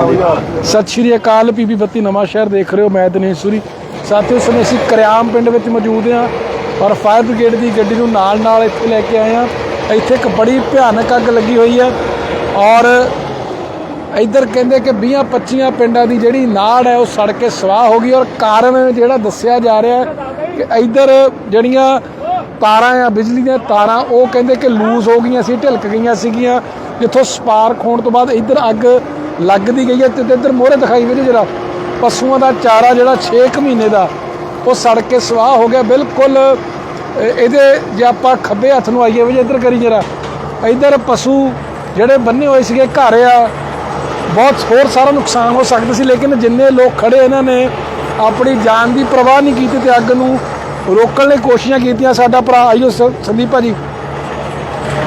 ਸਤਿ ਸ਼੍ਰੀ ਅਕਾਲ, ਪੀਪੀ ਬੱਤੀ ਨਵਾਂ ਸ਼ਹਿਰ ਦੇਖ ਰਹੇ ਹੋ, ਮੈਂ ਦਿਨੇਸ਼ ਸੂਰੀ। ਸਾਥੀਓ, ਇਸ ਸਮੇਂ ਅਸੀਂ ਕਰਿਆਮ ਪਿੰਡ ਵਿੱਚ ਮੌਜੂਦ ਹਾਂ ਔਰ ਫਾਇਰ ਬ੍ਰਿਗੇਡ ਦੀ ਗੱਡੀ ਨੂੰ ਨਾਲ ਨਾਲ ਇੱਥੇ ਲੈ ਕੇ ਆਏ ਹਾਂ। ਇੱਥੇ ਇੱਕ ਬੜੀ ਭਿਆਨਕ ਅੱਗ ਲੱਗੀ ਹੋਈ ਹੈ ਔਰ ਇੱਧਰ ਕਹਿੰਦੇ ਕਿ 20 25 ਪਿੰਡਾਂ ਦੀ ਜਿਹੜੀ ਨਾੜ ਹੈ, ਉਹ ਸੜ ਕੇ ਸਵਾਹ ਹੋ ਗਈ ਔਰ ਕਾਰਨ ਜਿਹੜਾ ਦੱਸਿਆ ਜਾ ਰਿਹਾ ਕਿ ਇੱਧਰ ਜਿਹੜੀਆਂ ਤਾਰਾਂ ਆ ਬਿਜਲੀ ਦੀਆਂ ਤਾਰਾਂ, ਉਹ ਕਹਿੰਦੇ ਕਿ ਲੂਜ਼ ਹੋ ਗਈਆਂ ਸੀ, ਢਿਲਕ ਗਈਆਂ ਸੀਗੀਆਂ, ਜਿੱਥੋਂ ਸਪਾਰਕ ਹੋਣ ਤੋਂ ਬਾਅਦ ਇੱਧਰ ਅੱਗ ਲੱਗਦੀ ਗਈ ਹੈ ਤੇ ਇੱਧਰ ਮੋਹਰੇ ਦਿਖਾਈ ਵੀਰੇ ਜਿਹੜਾ ਪਸ਼ੂਆਂ ਦਾ ਚਾਰਾ ਜਿਹੜਾ 6 ਮਹੀਨੇ ਦਾ, ਉਹ ਸੜ ਕੇ ਸਵਾਹ ਹੋ ਗਿਆ। ਬਿਲਕੁਲ ਇਹਦੇ ਜੇ ਆਪਾਂ ਖੱਬੇ ਹੱਥ ਨੂੰ ਆਈਏ ਵੀ ਇੱਧਰ ਕਰੀ ਜਰਾ। ਇੱਧਰ ਪਸ਼ੂ ਜਿਹੜੇ ਬੰਨੇ ਹੋਏ ਸੀਗੇ ਘਰ ਆ, ਬਹੁਤ ਹੋਰ ਸਾਰਾ ਨੁਕਸਾਨ ਹੋ ਸਕਦਾ ਸੀ, ਲੇਕਿਨ ਜਿੰਨੇ ਲੋਕ ਖੜੇ ਇਹਨਾਂ ਨੇ, ਆਪਣੀ ਜਾਨ ਦੀ ਪਰਵਾਹ ਨਹੀਂ ਕੀਤੀ ਤੇ ਅੱਗ ਨੂੰ ਰੋਕਣ ਲਈ ਕੋਸ਼ਿਸ਼ਾਂ ਕੀਤੀਆਂ। ਸਾਡਾ ਭਰਾ, ਆਇਓ ਸ- ਸੰਦੀਪ ਭਾਜੀ।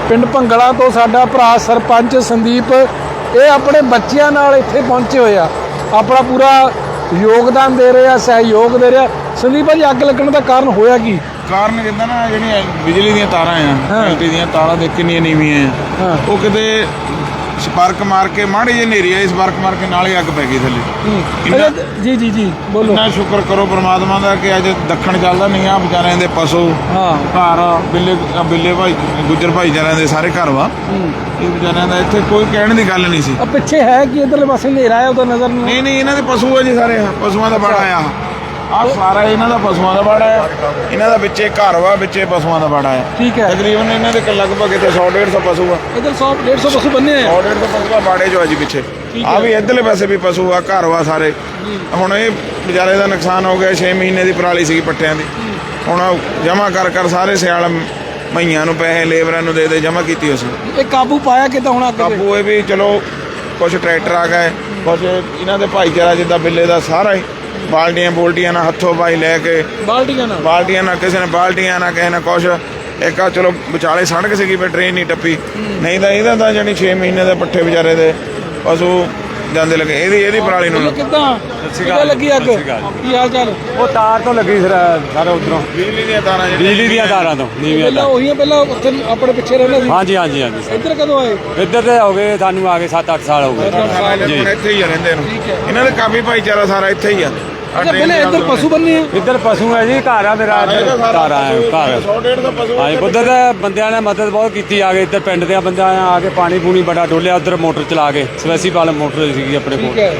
ਪਿੰਡ ਭੰਗਲਾ ਤੋਂ ਸਾਡਾ ਭਰਾ ਸਰਪੰਚ ਸੰਦੀਪ ਇਹ ਆਪਣੇ ਬੱਚਿਆਂ ਨਾਲ ਇੱਥੇ ਪਹੁੰਚੇ ਹੋਏ ਆ ਆਪਣਾ ਪੂਰਾ ਯੋਗਦਾਨ ਦੇ ਰਹੇ ਆ ਸਹਿਯੋਗ ਦੇ ਰਿਹਾ ਸੰਦੀਪ ਭਾਜੀ ਅੱਗ ਲੱਗਣ ਦਾ ਕਾਰਨ ਹੋਇਆ ਕੀ ਕਾਰਨ ਜਿੱਦਾਂ ਨਾ ਜਿਹੜੀਆਂ ਬਿਜਲੀ ਦੀਆਂ ਤਾਰਾਂ ਆ। ਐਲਟੀ ਦੀਆਂ ਤਾਰਾਂ ਦੇਖ ਕਿੰਨੀਆਂ ਨੀਵੀਆਂ। ਆ ਉਹ ਕਿਤੇ ਸਪਾਰਕ ਮਾਰ ਕੇ ਮਾੜੀ ਜਿਹੀ ਹਨੇਰੀ ਆਈ ਸਪਾਰਕ ਮਾਰ ਕੇ ਨਾਲ ਹੀ ਅੱਗ ਪੈ ਗਈ ਥੱਲੇ। ਇੰਨਾ- ਜੀ ਜੀ ਜੀ ਬੋਲੋ। ਇੰਨਾ ਸ਼ੁਕਰ ਕਰੋ ਪ੍ਰਮਾਤਮਾ ਦਾ ਕਿ ਅੱਜ ਦੱਖਣ ਚੱਲਦਾ ਨਹੀਂ ਆ ਵਿਚਾਰਿਆਂ ਦੇ ਪਸ਼ੂ ਹਾਂ। ਘਰ ਬਿੱਲੇ ਅ ਬਿੱਲੇ ਭਾਈ ਗੁੱਜਰ ਭਾਈਚਾਰਿਆਂ ਦੇ ਸਾਰੇ ਘਰ ਵਾ। ਇਹ ਵਿਚਾਰਿਆਂ ਦਾ ਇੱਥੇ ਕੋਈ ਕਹਿਣ ਦੀ ਗੱਲ ਨਹੀਂ ਸੀ। ਆ ਪਿੱਛੇ ਹੈ ਕਿ ਇਧਰਲੇ ਪਾਸੇ ਹਨੇਰਾ ਹੈ ਉਹਦਾ ਨਜ਼ਰ ਨਹੀਂ ਨਹੀਂ ਨਹੀਂ ਇਹਨਾਂ ਦੇ ਪਸ਼ੂ ਆ ਜੀ ਸਾਰੇ ਆਹ, ਪਸ਼ੂਆਂ ਦਾ ਬਾੜਾ ਆ ਆ ਸਾਰਾ ਇਹਨਾਂ ਦਾ ਪਸ਼ੂਆਂ ਦਾ ਬਾੜਾ ਆ ਇਹਨਾਂ ਦਾ ਵਿੱਚੇ ਘਰ ਵਾ ਵਿੱਚੇ ਪਸ਼ੂਆਂ ਦਾ ਬਾੜਾ ਆ ਠੀਕ ਹੈ। ਤਕਰੀਬਨ ਇਹਨਾਂ ਦੇ ਲਗਭਗ ਇੱਥੇ 100 150 ਪਸ਼ੂ ਆ। ਇਧਰ 100 150 ਪਸ਼ੂ ਬੰਨੇ ਆ। 100 150 ਪਸ਼ੂ ਆ ਬਾੜੇ ਜੋ ਆ ਜੀ ਪਿੱਛੇ ਆ ਵੀ ਇੱਧਰਲੇ ਪਾਸੇ ਵੀ ਪਸ਼ੂ ਆ ਘਰ ਵਾ ਸਾਰੇ। ਹੁਣ ਇਹ ਵਿਚਾਰੇ ਦਾ ਨੁਕਸਾਨ ਹੋ ਗਿਆ 6 ਮਹੀਨੇ ਦੀ ਪਰਾਲੀ ਸੀਗੀ ਪੱਠਿਆਂ ਦੀ। ਹੁਣ ਜਮਾ ਕਰ ਕਰ ਸਾਰੇ ਸਿਆਲ ਮਈਆਂ ਨੂੰ ਪੈਸੇ ਲੇਬਰਾਂ ਨੂੰ ਦੇ ਦੇ ਜਮਾ ਕੀਤੀ ਉਸ ਇਹ ਕਾਬੂ ਪਾਇਆ ਕਿਦਾਂ ਹੁਣ ਅੱਗ ਕਾਬੂ ਇਹ ਵੀ ਚਲੋ ਕੁਝ ਟਰੈਕਟਰ ਆ ਗਏ ਕੁਝ ਇਹਨਾਂ ਦੇ ਭਾਈਚਾਰਾ ਜਿੱਦਾਂ ਬਿੱਲੇ ਦਾ ਸਾਰਾ ਹੀ। ਬਾਲਟੀਆਂ ਬੋਲਟੀਆਂ ਨਾਲ ਹੱਥੋਂ ਪਾਈ ਲੈ ਕੇ ਬਾਲਟੀਆਂ ਨਾਲ? ਬਾਲਟੀਆਂ ਨਾਲ ਕਿਸੇ ਨੇ ਬਾਲਟੀਆਂ ਨਾਲ ਕਿਸੇ ਨੇ ਕੁਛ। ਇੱਕ ਆ ਚਲੋ ਵਿਚਾਲੇ ਸੜਕ ਸੀਗੀ ਪਰ ਟ੍ਰੇਨ ਨਹੀਂ ਟੱਪੀ। ਨਹੀਂ ਤਾਂ ਇਹਦਾ ਤਾਂ ਜਾਨੀ 6 ਮਹੀਨੇ ਦੇ ਪੱਠੇ ਵਿਚਾਰੇ ਦੇ ਪਸ਼ੂ ਜਾਂਦੇ ਲੱਗੇ। ਇਹਦੀ ਇਹਦੀ ਪਰਾਲੀ ਨੂੰ ਕਿੱਦਾਂ? ਕਿੱਦਾਂ ਲੱਗੀ ਅੱਗ? ਕੀ ਹਾਲ ਚਾਲ? ਉਹ ਤਾਰ ਤੋਂ ਲੱਗੀ ਸਰ ਸਾਰਾ ਉਧਰੋਂ। ਬਿਜਲੀ ਦੀਆਂ ਤਾਰਾਂ ਜਿਹੜੀਆਂ ਬਿਜਲੀ ਦੀਆਂ ਤਾਰਾਂ ਤੋਂ ਨੀਵੀਆਂ ਪਹਿਲਾਂ ਉਹੀ ਆ ਪਹਿਲਾਂ ਉੱਥੇ ਆਪਣੇ ਪਿੱਛੇ ਰਹਿੰਦੇ ਸੀ? ਹਾਂਜੀ ਹਾਂਜੀ ਹਾਂਜੀ ਸਰ। ਇੱਧਰ ਕਦੋਂ ਆਏ? ਇੱਧਰ ਤੇ ਹੋ ਗਏ ਸਾਨੂੰ ਆ ਗਏ 7-8 ਸਾਲ ਹੋ ਗਏ। ਜੀ ਇੱਥੇ ਹੀ ਆ ਰਹਿੰਦੇ ਨੂੰ। ਇਹਨਾਂ ਦੇ ਕਾਫੀ ਭਾਈਚਾਰਾ ਸਾਰਾ ਇੱਥੇ ਹੀ ਆ। ਅੱਛਾ ਪਹਿਲੇ ਇੱਧਰ ਪਸ਼ੂ ਬੰਨੇ। ਆ। ਇੱਧਰ ਪਸ਼ੂ ਹੈ ਜੀ ਘਰ ਆ ਮੇਰਾ ਇੱਧਰ। ਤਾਰਾਂ ਹੈ ਘਰ 100 150 ਪਸ਼ੂ ਹਾਂਜੀ ਉਧਰ ਦੇ ਬੰਦਿਆਂ ਨੇ ਮਦਦ ਬਹੁਤ ਕੀਤੀ ਆ ਕੇ ਇੱਧਰ ਪਿੰਡ ਦੇ ਬੰਦਿਆਂ ਆ ਕੇ ਪਾਣੀ ਪੂਣੀ ਬੜਾ ਡੋਲਿਆ ਉਧਰ ਮੋਟਰ ਚਲਾ ਕੇ। ਸਵੈਸੀ ਪਾਲ ਮੋਟਰ ਸੀਗੀ ਆਪਣੇ ਠੀਕ ਕੋਲ ਹੈ।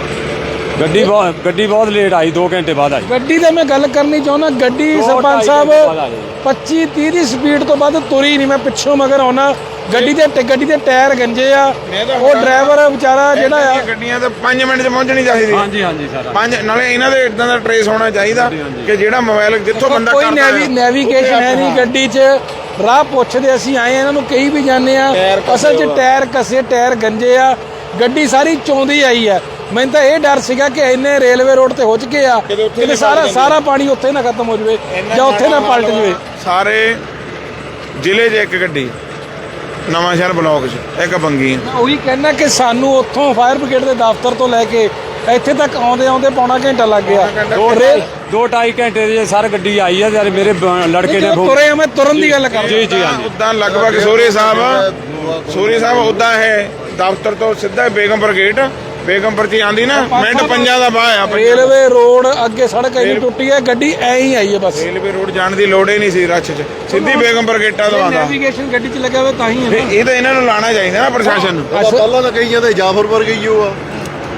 ਗੱਡੀ ਬਹੁਤ ਗੱਡੀ ਬਹੁਤ ਲੇਟ ਆਈ 2 ਘੰਟੇ ਬਾਅਦ ਆਈ। ਗੱਡੀ ਤੇ ਮੈਂ ਗੱਲ ਕਰਨੀ ਚਾਹੁੰਦਾ ਗੱਡੀ ਸਰਪੰਚ ਸਾਹਿਬ ਘੰਟੇ ਬਾਅਦ ਆ ਜਾਏ। 25 30 ਦੀ ਸਪੀਡ ਤੋਂ ਵੱਧ ਤੁਰੀ ਨਹੀਂ ਮੈਂ ਪਿੱਛੋਂ ਮਗਰ ਆਉਣਾ। ਗੱਡੀ ਦੇ ਗੱਡੀ ਦੇ ਟਾਇਰ ਗੰਜੇ ਆ। ਉਹ ਡਰਾਈਵਰ ਵਿਚਾਰਾ ਜਿਹੜਾ ਆ ਗੱਡੀਆਂ ਤਾਂ 5 ਮਿੰਟ 'ਚ ਪਹੁੰਚਣੀ ਚਾਹੀਦੀ ਹਾਂਜੀ ਹਾਂਜੀ ਸਰ। ਪੰਜ ਨਾਲੇ ਇਹਨਾਂ ਦੇ ਇਦਾਂ ਦਾ ਟਰੇਸ ਹੋਣਾ ਚਾਹੀਦਾ ਕਿ ਜਿਹੜਾ ਮੋਬਾਈਲ ਜਿੱਥੋਂ ਬੰਦਾ ਕੋਈ ਨੈਵੀ ਨੈਵੀਗੇਸ਼ਨ ਹੈ ਨਹੀਂ ਗੱਡੀ 'ਚ। ਰਾਹ ਪੁੱਛਦੇ ਅਸੀਂ ਆਏ ਇਹਨਾਂ ਨੂੰ ਕਈ ਵੀ ਜਾਂਦੇ ਆ ਅਸਲ 'ਚ। ਟਾਇਰ ਕਸੇ ਟਾਇਰ ਗੰਜੇ ਆ। ਗੱਡੀ ਸਾਰੀ ਚੌਂਦੀ ਆਈ ਆ। ਮੈਨੂੰ ਤਾਂ ਇਹ ਡਰ ਸੀਗਾ ਕਿ ਇੰਨੇ ਰੇਲਵੇ ਰੋਡ ਤੇ ਹੋ ਚੁੱਕੇ ਆ ਕਿ ਸਾਰਾ ਸਾਰਾ ਪਾਣੀ ਉੱਥੇ ਨਾ ਖਤਮ ਹੋ ਜਾਵੇ ਜਾਂ ਉੱਥੇ ਨਾ ਪਲਟ ਜਾਵੇ। ਸਾਰੇ ਜ਼ਿਲ੍ਹੇ 'ਚ ਇੱਕ ਗੱਡੀ। ਨਵਾਂ ਸ਼ਹਿਰ ਬਲਾਕ 'ਚ ਇੱਕ ਬੰਗੀ ਮੈਂ ਉਹੀ ਕਹਿਣਾ ਕਿ ਸਾਨੂੰ ਉੱਥੋਂ ਫਾਇਰ ਬ੍ਰਿਗੇਡ ਦੇ ਦਫ਼ਤਰ ਤੋਂ ਲੈ ਕੇ ਇੱਥੇ ਤੱਕ ਆਉਂਦੇ ਆਉਂਦੇ ਪੌਣਾ ਘੰਟਾ ਲੱਗ ਗਿਆ। ਦੋ ਰੇਲ ਦੋ ਢਾਈ ਘੰਟੇ ਦੇ ਸਰ ਗੱਡੀ ਆਈ ਆ ਯਾਰ ਮੇਰੇ ਬ- ਲੜਕੇ ਨੇ ਜਦੋਂ ਤੁਰੇ ਆ ਮੈਂ ਤੁਰਨ ਦੀ ਗੱਲ ਕਰ ਜੀ ਜੀ ਹਾਂਜੀ। ਉਦਾਂ ਲਗਭਗ ਸੂਰੀ ਸਾਹਿਬ ਸੂਰੀ ਸਾਹਿਬ ਉਦਾਂ ਹੈ ਦਫ਼ਤਰ ਤੋਂ ਸਿੱਧਾ ਬੇਗਮਪੁਰ ਗੇਟ ਬੇਗਮਪੁਰ 'ਚ ਆਂਦੀ ਨਾ ਮਿੰਟ ਪੰਜਾਂ ਦਾ ਬਾਹ ਆ ਰੇਲਵੇ ਰੋਡ ਅੱਗੇ ਸੜਕ ਇੰਨੀ ਟੁੱਟੀ ਹੈ ਗੱਡੀ ਐਂ ਹੀ ਆਈ ਹੈ ਬਸ। ਰੇਲਵੇ ਰੋਡ ਜਾਣ ਦੀ ਲੋੜ ਹੀ ਨਹੀਂ ਸੀ ਰੱਛ 'ਚ। ਸਿੱਧੀ ਬੇਗਮਪੁਰ ਗੇਟਾਂ ਤੋਂ ਆਉਂਦਾ। ਨੈਵੀਗੇਸ਼ਨ ਗੱਡੀ 'ਚ ਲੱਗਿਆ ਹੋਇਆ ਤਾਂ ਹੀ ਹੈ ਇਹ ਤਾਂ ਇਹਨਾਂ ਨੂੰ ਲਾਣਾ ਚਾਹੀਦਾ ਨਾ ਪ੍ਰਸ਼ਾਸਨ ਨੂੰ। ਪਹਿਲਾਂ ਤਾਂ ਕਹੀ ਜਾਂਦੇ ਜਾਫਰਪੁਰ ਗਈਓ ਆ।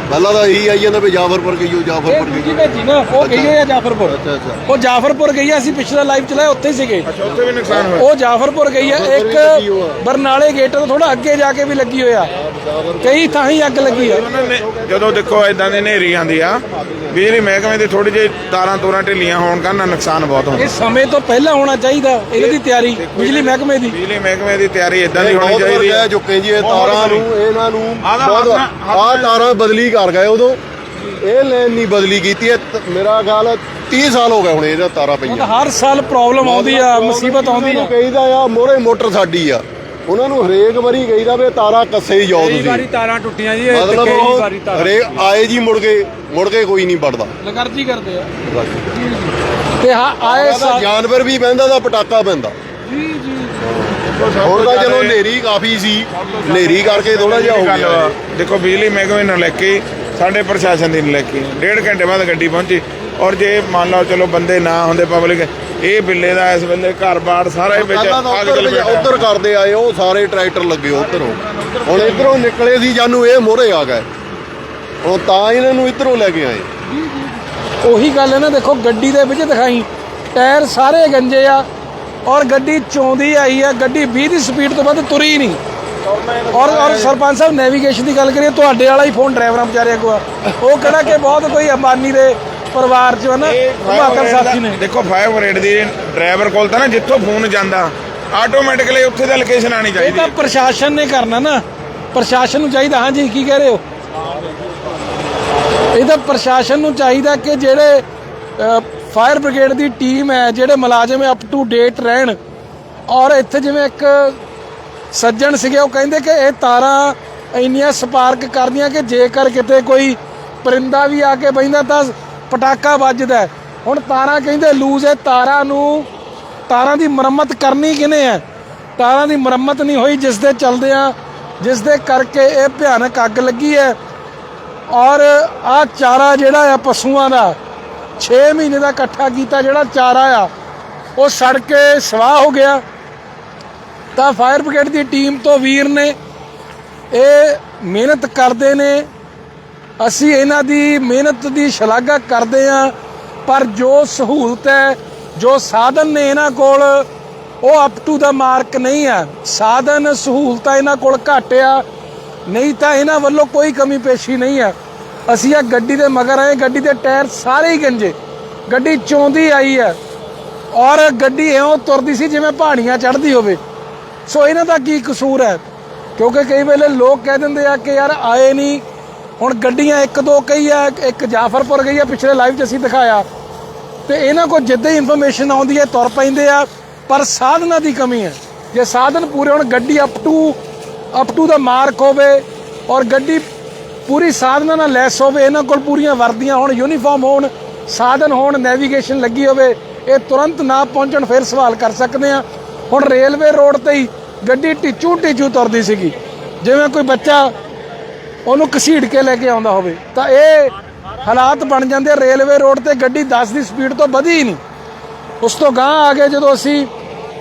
ਪਹਿਲਾਂ ਤਾਂ ਇਹੀ ਆਈ ਜਾਂਦਾ ਵੀ ਜਾਫਰਪੁਰ ਗਈਓ ਇਹ ਜਾਫਰਪੁਰ ਗਈਓ ਭੇਜੀ ਨਾ ਉਹ ਗਈ ਹੋਈ ਆ ਜਾਫਰਪੁਰ। ਅੱਛਾ ਅੱਛਾ। ਉਹ ਜਾਫਰਪੁਰ ਗਈ ਆ ਅਸੀਂ ਪਿਛਲਾ ਲਾਈਵ ਚਲਾਇਆ ਉੱਥੇ ਹੀ ਸੀਗੇ। ਅੱਛਾ ਉੱਥੇ ਵੀ ਨੁਕਸਾਨ ਹੋਇਆ। ਉਹ ਜਾਫਰਪੁਰ ਗਈ ਆ ਇੱਕ। ਬਰਨਾਲੇ ਗੇਟ ਤੋਂ ਥੋੜਾ ਅੱਗੇ ਜਾ ਕੇ ਵੀ ਲੱਗੀ ਹੋਇਆ ਕਈ ਥਾਂ ਹੀ ਅੱਗ ਲੱਗੀ ਆ। ਉਹਨਾਂ ਨੇ ਜਦੋਂ ਦੇਖੋ ਇਦਾਂ ਦੀ ਹਨੇਰੀ ਆਂਦੀ ਆ ਬਿਜਲੀ ਮਹਿਕਮੇ ਦੀ ਥੋੜੀ ਜਿਹੀ ਤਾਰਾਂ ਤੂਰਾਂ ਢਿੱਲੀਆਂ ਹੋਣ ਕਾਰਨ ਨੁਕਸਾਨ ਬਹੁਤ ਹੁੰਦਾ। ਇਹ ਸਮੇਂ ਤੋਂ ਪਹਿਲਾਂ ਹੋਣਾ ਚਾਹੀਦਾ ਇਹਨਾਂ ਦੀ ਤਿਆਰੀ ਬਿਜਲੀ ਮਹਿਕਮੇ ਦੀ। ਬਿਜਲੀ ਮਹਿਕਮੇ ਦੀ ਤਿਆਰੀ ਇਦਾਂ ਦੀ ਹੋਣੀ ਚਾਹੀਦੀ ਹੈ ਚੁੱਕੇ ਜੀ ਇਹ ਤਾਰਾਂ। ਨੂੰ ਇਹਨਾਂ ਨੂੰ ਆਹ ਤਾਰਾਂ ਬਦਲੀ ਕਰ ਗਏ ਉਦੋਂ। ਇਹ ਲੈਣ ਨਹੀਂ ਬਦਲੀ ਕੀਤੀ ਤ- ਮੇਰਾ ਖਿਆਲ ਹੈ 30 ਸਾਲ ਹੋ ਗਏ ਹੁਣ ਇਹਦਾ ਤਾਰਾਂ ਪਈਆਂ। ਹਰ ਸਾਲ ਪ੍ਰੋਬਲਮ ਆਉਂਦੀ ਆ ਮੁਸੀਬਤ ਆਉਂਦੀ ਆ। ਕਹੀਦਾ ਆ ਮੋਰੇ ਮੋਟਰ ਸਾਡੀ ਆ। ਉਹਨਾਂ ਨੂੰ ਹਰੇਕ ਵਾਰੀ ਕਹੀਦਾ ਵੀ ਤਾਰਾਂ ਕੱਸੇ ਹੀ ਜਾਓ ਕਈ ਤੁਸੀਂ। ਵਾਰੀ ਤਾਰਾਂ ਟੁੱਟੀਆਂ ਜੀ ਇਹ ਮਤਲਬ ਕਈ ਉਹ ਵਾਰੀ ਤਾਰਾਂ ਹਰੇਕ ਆਏ ਜੀ ਮੁੜ ਕੇ ਮੁੜ ਕੇ ਕੋਈ ਨਹੀਂ ਪੜਦਾ ਲਗਰਜੀ ਕਰਦੇ ਆ। ਤੇ ਹਾਂ ਆਏ ਸਾਲ ਜਾਨਵਰ ਵੀ ਬਹਿੰਦਾ ਦਾ ਪਟਾਕਾ ਪੈਂਦਾ ਜੀ ਜੀ। ਹੁਣ ਤਾਂ ਚਲੋ ਹਨੇਰੀ ਕਾਫੀ ਸੀ ਹਨੇਰੀ ਕਰਕੇ ਥੋੜਾ ਜਿਹਾ ਹੋ ਗੱਲ ਗਿਆ ਵਾ। ਦੇਖੋ ਬਿਜਲੀ ਮਹਿਕਮੇ ਨਾਲ ਲੈ ਕੇ ਸਾਡੇ ਪ੍ਰਸ਼ਾਸਨ ਦੀ ਨਲੇਕੀ ਡੇਢ ਘੰਟੇ ਬਾਅਦ ਗੱਡੀ ਪਹੁੰਚੀ। ਔਰ ਜੇ ਮੰਨ ਲਓ ਚਲੋ ਬੰਦੇ ਨਾ ਹੁੰਦੇ ਪਬਲਿਕ ਇਹ ਬਿੱਲੇ ਦਾ ਇਸ ਵੇਲੇ ਘਰ-ਬਾਰ ਸਾਰਾ ਹੀ ਵਿੱਚ ਅੱਗ ਪਿਆ ਉੱਧਰ ਕਰਦੇ ਆਏ ਉਹ ਸਾਰੇ ਟਰੈਕਟਰ ਲੱਗੇ ਉਧਰੋਂ। ਹੁਣ ਇਧਰੋਂ ਨਿਕਲੇ ਸੀ ਜਾਨੂੰ ਇਹ ਮੋਹਰੇ ਆ ਗਏ। ਹੁਣ ਤਾਂ ਇਹਨਾਂ ਨੂੰ ਇਧਰੋਂ ਲੈ ਕੇ ਆਏ। ਉਹੀ ਗੱਲ ਹੈ ਨਾ ਦੇਖੋ ਗੱਡੀ ਦੇ ਵਿੱਚ ਦਿਖਾਈ। ਟਾਇਰ ਸਾਰੇ ਗੰਜੇ ਆ ਔਰ ਗੱਡੀ ਚੋਂਦੀ ਆਈ ਆ ਗੱਡੀ 20 ਦੀ ਸਪੀਡ ਤੋਂ ਵੱਧ ਤੁਰੀ ਨਹੀਂ। ਔਰ ਔਰ ਸਰਪੰਚ ਸਾਹਿਬ ਨੈਵੀਗੇਸ਼ਨ ਦੀ ਗੱਲ ਕਰੀਏ ਤੁਹਾਡੇ ਵਾਲਾ ਹੀ ਫੋਨ ਡਰਾਈਵਰਾਂ ਵਿਚਾਰਿਆਂ ਕੋਲ ਆ ਉਹ ਕਿਹੜਾ ਕਿ ਬਹੁਤ ਕੋਈ ਅੰਬਾਨੀ ਦੇ ਪਰਿਵਾਰ ਚ ਹੈ ਨਾ ਇਹ ਬਹਾਦਰ ਸਾਥੀ ਨੇ। ਦੇਖੋ 5 ਰੇਟ ਦੀ ਡਰਾਈਵਰ ਕੋਲ ਤਾਂ ਨਾ ਜਿੱਥੋਂ ਫੋਨ ਜਾਂਦਾ ਆਟੋਮੈਟਿਕਲੀ ਉੱਥੇ ਦਾ ਲੋਕੇਸ਼ਨ ਆਣੀ ਇਹ ਚਾਹੀਦੀ ਤਾਂ ਪ੍ਰਸ਼ਾਸਨ ਨੇ ਕਰਨਾ ਨਾ। ਪ੍ਰਸ਼ਾਸਨ ਨੂੰ ਚਾਹੀਦਾ ਹਾਂਜੀ ਕੀ ਕਹਿ ਰਹੇ ਹੋ? ਇਹ ਤਾਂ ਪ੍ਰਸ਼ਾਸਨ ਨੂੰ ਚਾਹੀਦਾ ਕਿ ਜਿਹੜੇ ਫਾਇਰ ਬ੍ਰਿਗੇਡ ਦੀ ਟੀਮ ਹੈ ਜਿਹੜੇ ਮੁਲਾਜ਼ਮ ਹੈ ਅਪ ਟੂ ਡੇਟ ਰਹਿਣ। ਔਰ ਇੱਥੇ ਜਿਵੇਂ ਇੱਕ ਸੱਜਣ ਸੀਗੇ ਉਹ ਕਹਿੰਦੇ ਕਿ ਇਹ ਤਾਰਾਂ ਇੰਨੀਆਂ ਸਪਾਰਕ ਕਰਦੀਆਂ ਕਿ ਜੇਕਰ ਕਿਤੇ ਕੋਈ ਪਰਿੰਦਾ ਵੀ ਆ ਕੇ ਬੈਂਦਾ ਤਾਂ ਪਟਾਕਾ ਵੱਜਦਾ ਹੈ। ਹੁਣ ਤਾਰਾਂ ਕਹਿੰਦੇ ਲੂਜ਼ ਹੈ, ਤਾਰਾਂ ਨੂੰ ਤਾਰਾਂ ਦੀ ਮੁਰੰਮਤ ਕਰਨੀ ਕਿਨੇ ਹੈ? ਤਾਰਾਂ ਦੀ ਮੁਰੰਮਤ ਨਹੀਂ ਹੋਈ ਜਿਸ ਦੇ ਚਲਦੇ ਆ ਜਿਸ ਦੇ ਕਰਕੇ ਇਹ ਭਿਆਨਕ ਅੱਗ ਲੱਗੀ ਹੈ। ਔਰ ਆ ਚਾਰਾ ਜਿਹੜਾ ਆ ਪਸ਼ੂਆਂ ਦਾ 6 ਮਹੀਨੇ ਦਾ ਇਕੱਠਾ ਕੀਤਾ ਜਿਹੜਾ ਚਾਰਾ ਆ, ਉਹ ਸੜ ਕੇ ਸਵਾਹ ਹੋ ਗਿਆ। ਤਾਂ ਫਾਇਰ ਬ੍ਰਿਗੇਡ ਦੀ ਟੀਮ ਤੋਂ ਵੀਰ ਨੇ ਇਹ ਮਿਹਨਤ ਕਰਦੇ ਨੇ। ਅਸੀਂ ਇਹਨਾਂ ਦੀ ਮਿਹਨਤ ਦੀ ਸ਼ਲਾਘਾ ਕਰਦੇ ਹਾਂ, ਪਰ ਜੋ ਸਹੂਲਤ ਹੈ, ਜੋ ਸਾਧਨ ਨੇ ਇਹਨਾਂ ਕੋਲ, ਉਹ ਅਪ ਟੂ ਦਾ ਮਾਰਕ ਨਹੀਂ ਆ ਸਾਧਨ, ਸਹੂਲਤਾਂ ਇਹਨਾਂ ਕੋਲ ਘੱਟ ਆ, ਨਹੀਂ ਤਾਂ ਇਹਨਾਂ ਵੱਲੋਂ ਕੋਈ ਕਮੀ ਪੇਸ਼ੀ ਨਹੀਂ ਆ ਅਸੀਂ ਆ ਗੱਡੀ ਦੇ ਮਗਰ ਆਏ, ਗੱਡੀ ਦੇ ਟਾਇਰ ਸਾਰੇ ਹੀ ਗੰਜੇ। ਗੱਡੀ ਚੋਂਦੀ ਆਈ ਹੈ। ਔਰ ਗੱਡੀ ਇਉਂ ਤੁਰਦੀ ਸੀ ਜਿਵੇਂ ਪਹਾੜੀਆਂ ਚੜ੍ਹਦੀ ਹੋਵੇ। ਸੋ ਇਹਨਾਂ ਦਾ ਕੀ ਕਸੂਰ ਹੈ? ਕਿਉਂਕਿ ਕਈ ਵੇਲੇ ਲੋਕ ਕਹਿ ਦਿੰਦੇ ਆ ਕਿ ਯਾਰ ਆਏ ਨਹੀਂ ਹੁਣ ਗੱਡੀਆਂ ਇੱਕ ਦੋ ਕਈ ਆ, ਇੱਕ ਜਾਫਰਪੁਰ ਗਈ ਆ, ਪਿਛਲੇ ਲਾਈਵ 'ਚ ਅਸੀਂ ਦਿਖਾਇਆ। ਤੇ ਇਹਨਾਂ ਕੋਲ ਜਿੱਦਾਂ ਹੀ ਇਨਫੋਰਮੇਸ਼ਨ ਆਉਂਦੀ ਹੈ, ਤੁਰ ਪੈਂਦੇ ਆ, ਪਰ ਸਾਧਨਾਂ ਦੀ ਕਮੀ ਹੈ। ਜੇ ਸਾਧਨ ਪੂਰੇ ਹੋਣ, ਗੱਡੀ ਅਪ ਟੂ ਅਪ ਟੂ ਦਾ ਮਾਰਕ ਹੋਵੇ ਔਰ ਗੱਡੀ ਪੂਰੀ ਸਾਧਨਾਂ ਨਾਲ ਲੈਸ ਹੋਵੇ, ਇਹਨਾਂ ਕੋਲ ਪੂਰੀਆਂ ਵਰਦੀਆਂ ਹੋਣ ਯੂਨੀਫਾਰਮ ਹੋਣ, ਸਾਧਨ ਹੋਣ ਨੈਵੀਗੇਸ਼ਨ ਲੱਗੀ ਹੋਵੇ, ਇਹ ਤੁਰੰਤ ਨਾ ਪਹੁੰਚਣ, ਫਿਰ ਸਵਾਲ ਕਰ ਸਕਦੇ ਆ। ਹੁਣ ਰੇਲਵੇ ਰੋਡ ਤੇ ਹੀ ਗੱਡੀ ਟਿਚੂ ਟਿਚੂ ਤੁਰਦੀ ਸੀਗੀ। ਜਿਵੇਂ ਕੋਈ ਬੱਚਾ ਉਹਨੂੰ ਘਸੀੜ ਕੇ ਲੈ ਕੇ ਆਉਂਦਾ ਹੋਵੇ, ਤਾਂ ਇਹ ਹਾਲਾਤ ਬਣ ਜਾਂਦੇ ਆ। ਰੇਲਵੇ ਰੋਡ ਤੇ ਗੱਡੀ 10 ਦੀ ਸਪੀਡ ਤੋਂ ਵਧੀ ਹੀ ਨਹੀਂ। ਉਸ ਤੋਂ ਗਾਂ ਆ ਗਏ ਜਦੋਂ ਅਸੀਂ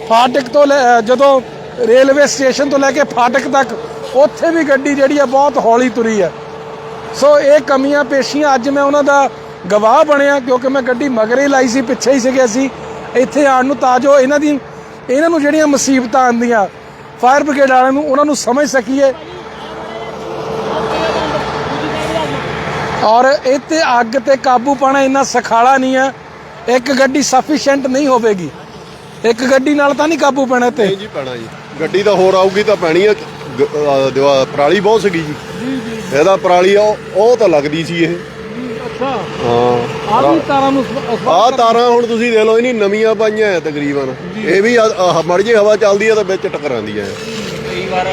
ਫਾਟਕ ਤੋਂ ਲੈ- ਜਦੋਂ ਰੇਲਵੇ ਸਟੇਸ਼ਨ ਤੋਂ ਲੈ ਕੇ ਫਾਟਕ ਤੱਕ, ਉੱਥੇ ਵੀ ਗੱਡੀ ਜਿਹੜੀ ਆ ਬਹੁਤ ਹੌਲੀ ਤੁਰੀ ਆ। ਸੋ ਇਹ ਕਮੀਆਂ ਪੇਸ਼ੀਆਂ, ਅੱਜ ਮੈਂ ਉਹਨਾਂ ਦਾ ਗਵਾਹ ਬਣਿਆ, ਕਿਉਂਕਿ ਮੈਂ ਗੱਡੀ ਮਗਰੇ ਹੀ ਲਾਈ ਸੀ, ਪਿੱਛੇ ਹੀ ਸੀਗੇ ਅਸੀਂ। ਇੱਥੇ ਆਉਣ ਨੂੰ ਤਾਂ ਜੋ ਇਹਨਾਂ ਦੀ, ਇਹਨਾਂ ਨੂੰ ਜਿਹੜੀਆਂ ਮੁਸੀਬਤਾਂ ਆਉਂਦੀਆਂ, ਫਾਇਰ ਬ੍ਰਿਗੇਡ ਵਾਲਿਆਂ ਨੂੰ, ਉਹਨਾਂ ਨੂੰ ਸਮਝ ਸਕੀਏ। ਔਰ ਇਹ ਤੇ ਅੱਗ ਤੇ ਕਾਬੂ ਪਾਣਾ ਇੰਨਾ ਸਖਾਲਾ ਨਹੀਂ ਹੈ ਇੱਕ ਗੱਡੀ ਸਫੀਸ਼ੀਐਂਟ ਨਹੀਂ ਹੋਵੇਗੀ। ਇੱਕ ਗੱਡੀ ਨਾਲ ਤਾਂ ਨਹੀਂ ਕਾਬੂ ਪੈਣਾ ਤੇ ਨਹੀਂ ਜੀ ਪੈਣਾ ਜੀ। ਗੱਡੀ ਤਾਂ ਹੋਰ ਆਊਗੀ ਤਾਂ ਪੈਣੀ ਦੀਵਾ- ਪਰਾਲੀ ਬਹੁਤ ਸੀਗੀ ਜੀ। ਜੀ ਜੀ। ਇਹਦਾ ਪਰਾਲੀ ਉਹ ਉਹ ਤਾਂ ਲੱਗਦੀ ਸੀ ਇਹ। ਅੱਛਾ। ਹਾਂ। ਆ ਵੀ ਤਾਰਾਂ ਨੂੰ ਆਹ ਤਾਰਾਂ ਹੁਣ ਤੁਸੀਂ ਦੇਖ ਲਓ ਇਹਨੀ ਨਵੀਆਂ ਪਾਈਆਂ ਐ ਤਕਰੀਬਨ। ਇਹ ਵੀ ਮੜ ਜੇ ਹਵਾ ਚੱਲਦੀ ਆ ਤਾਂ ਵਿੱਚ ਟਕਰਾਉਂਦੀਆਂ ਵਾਰ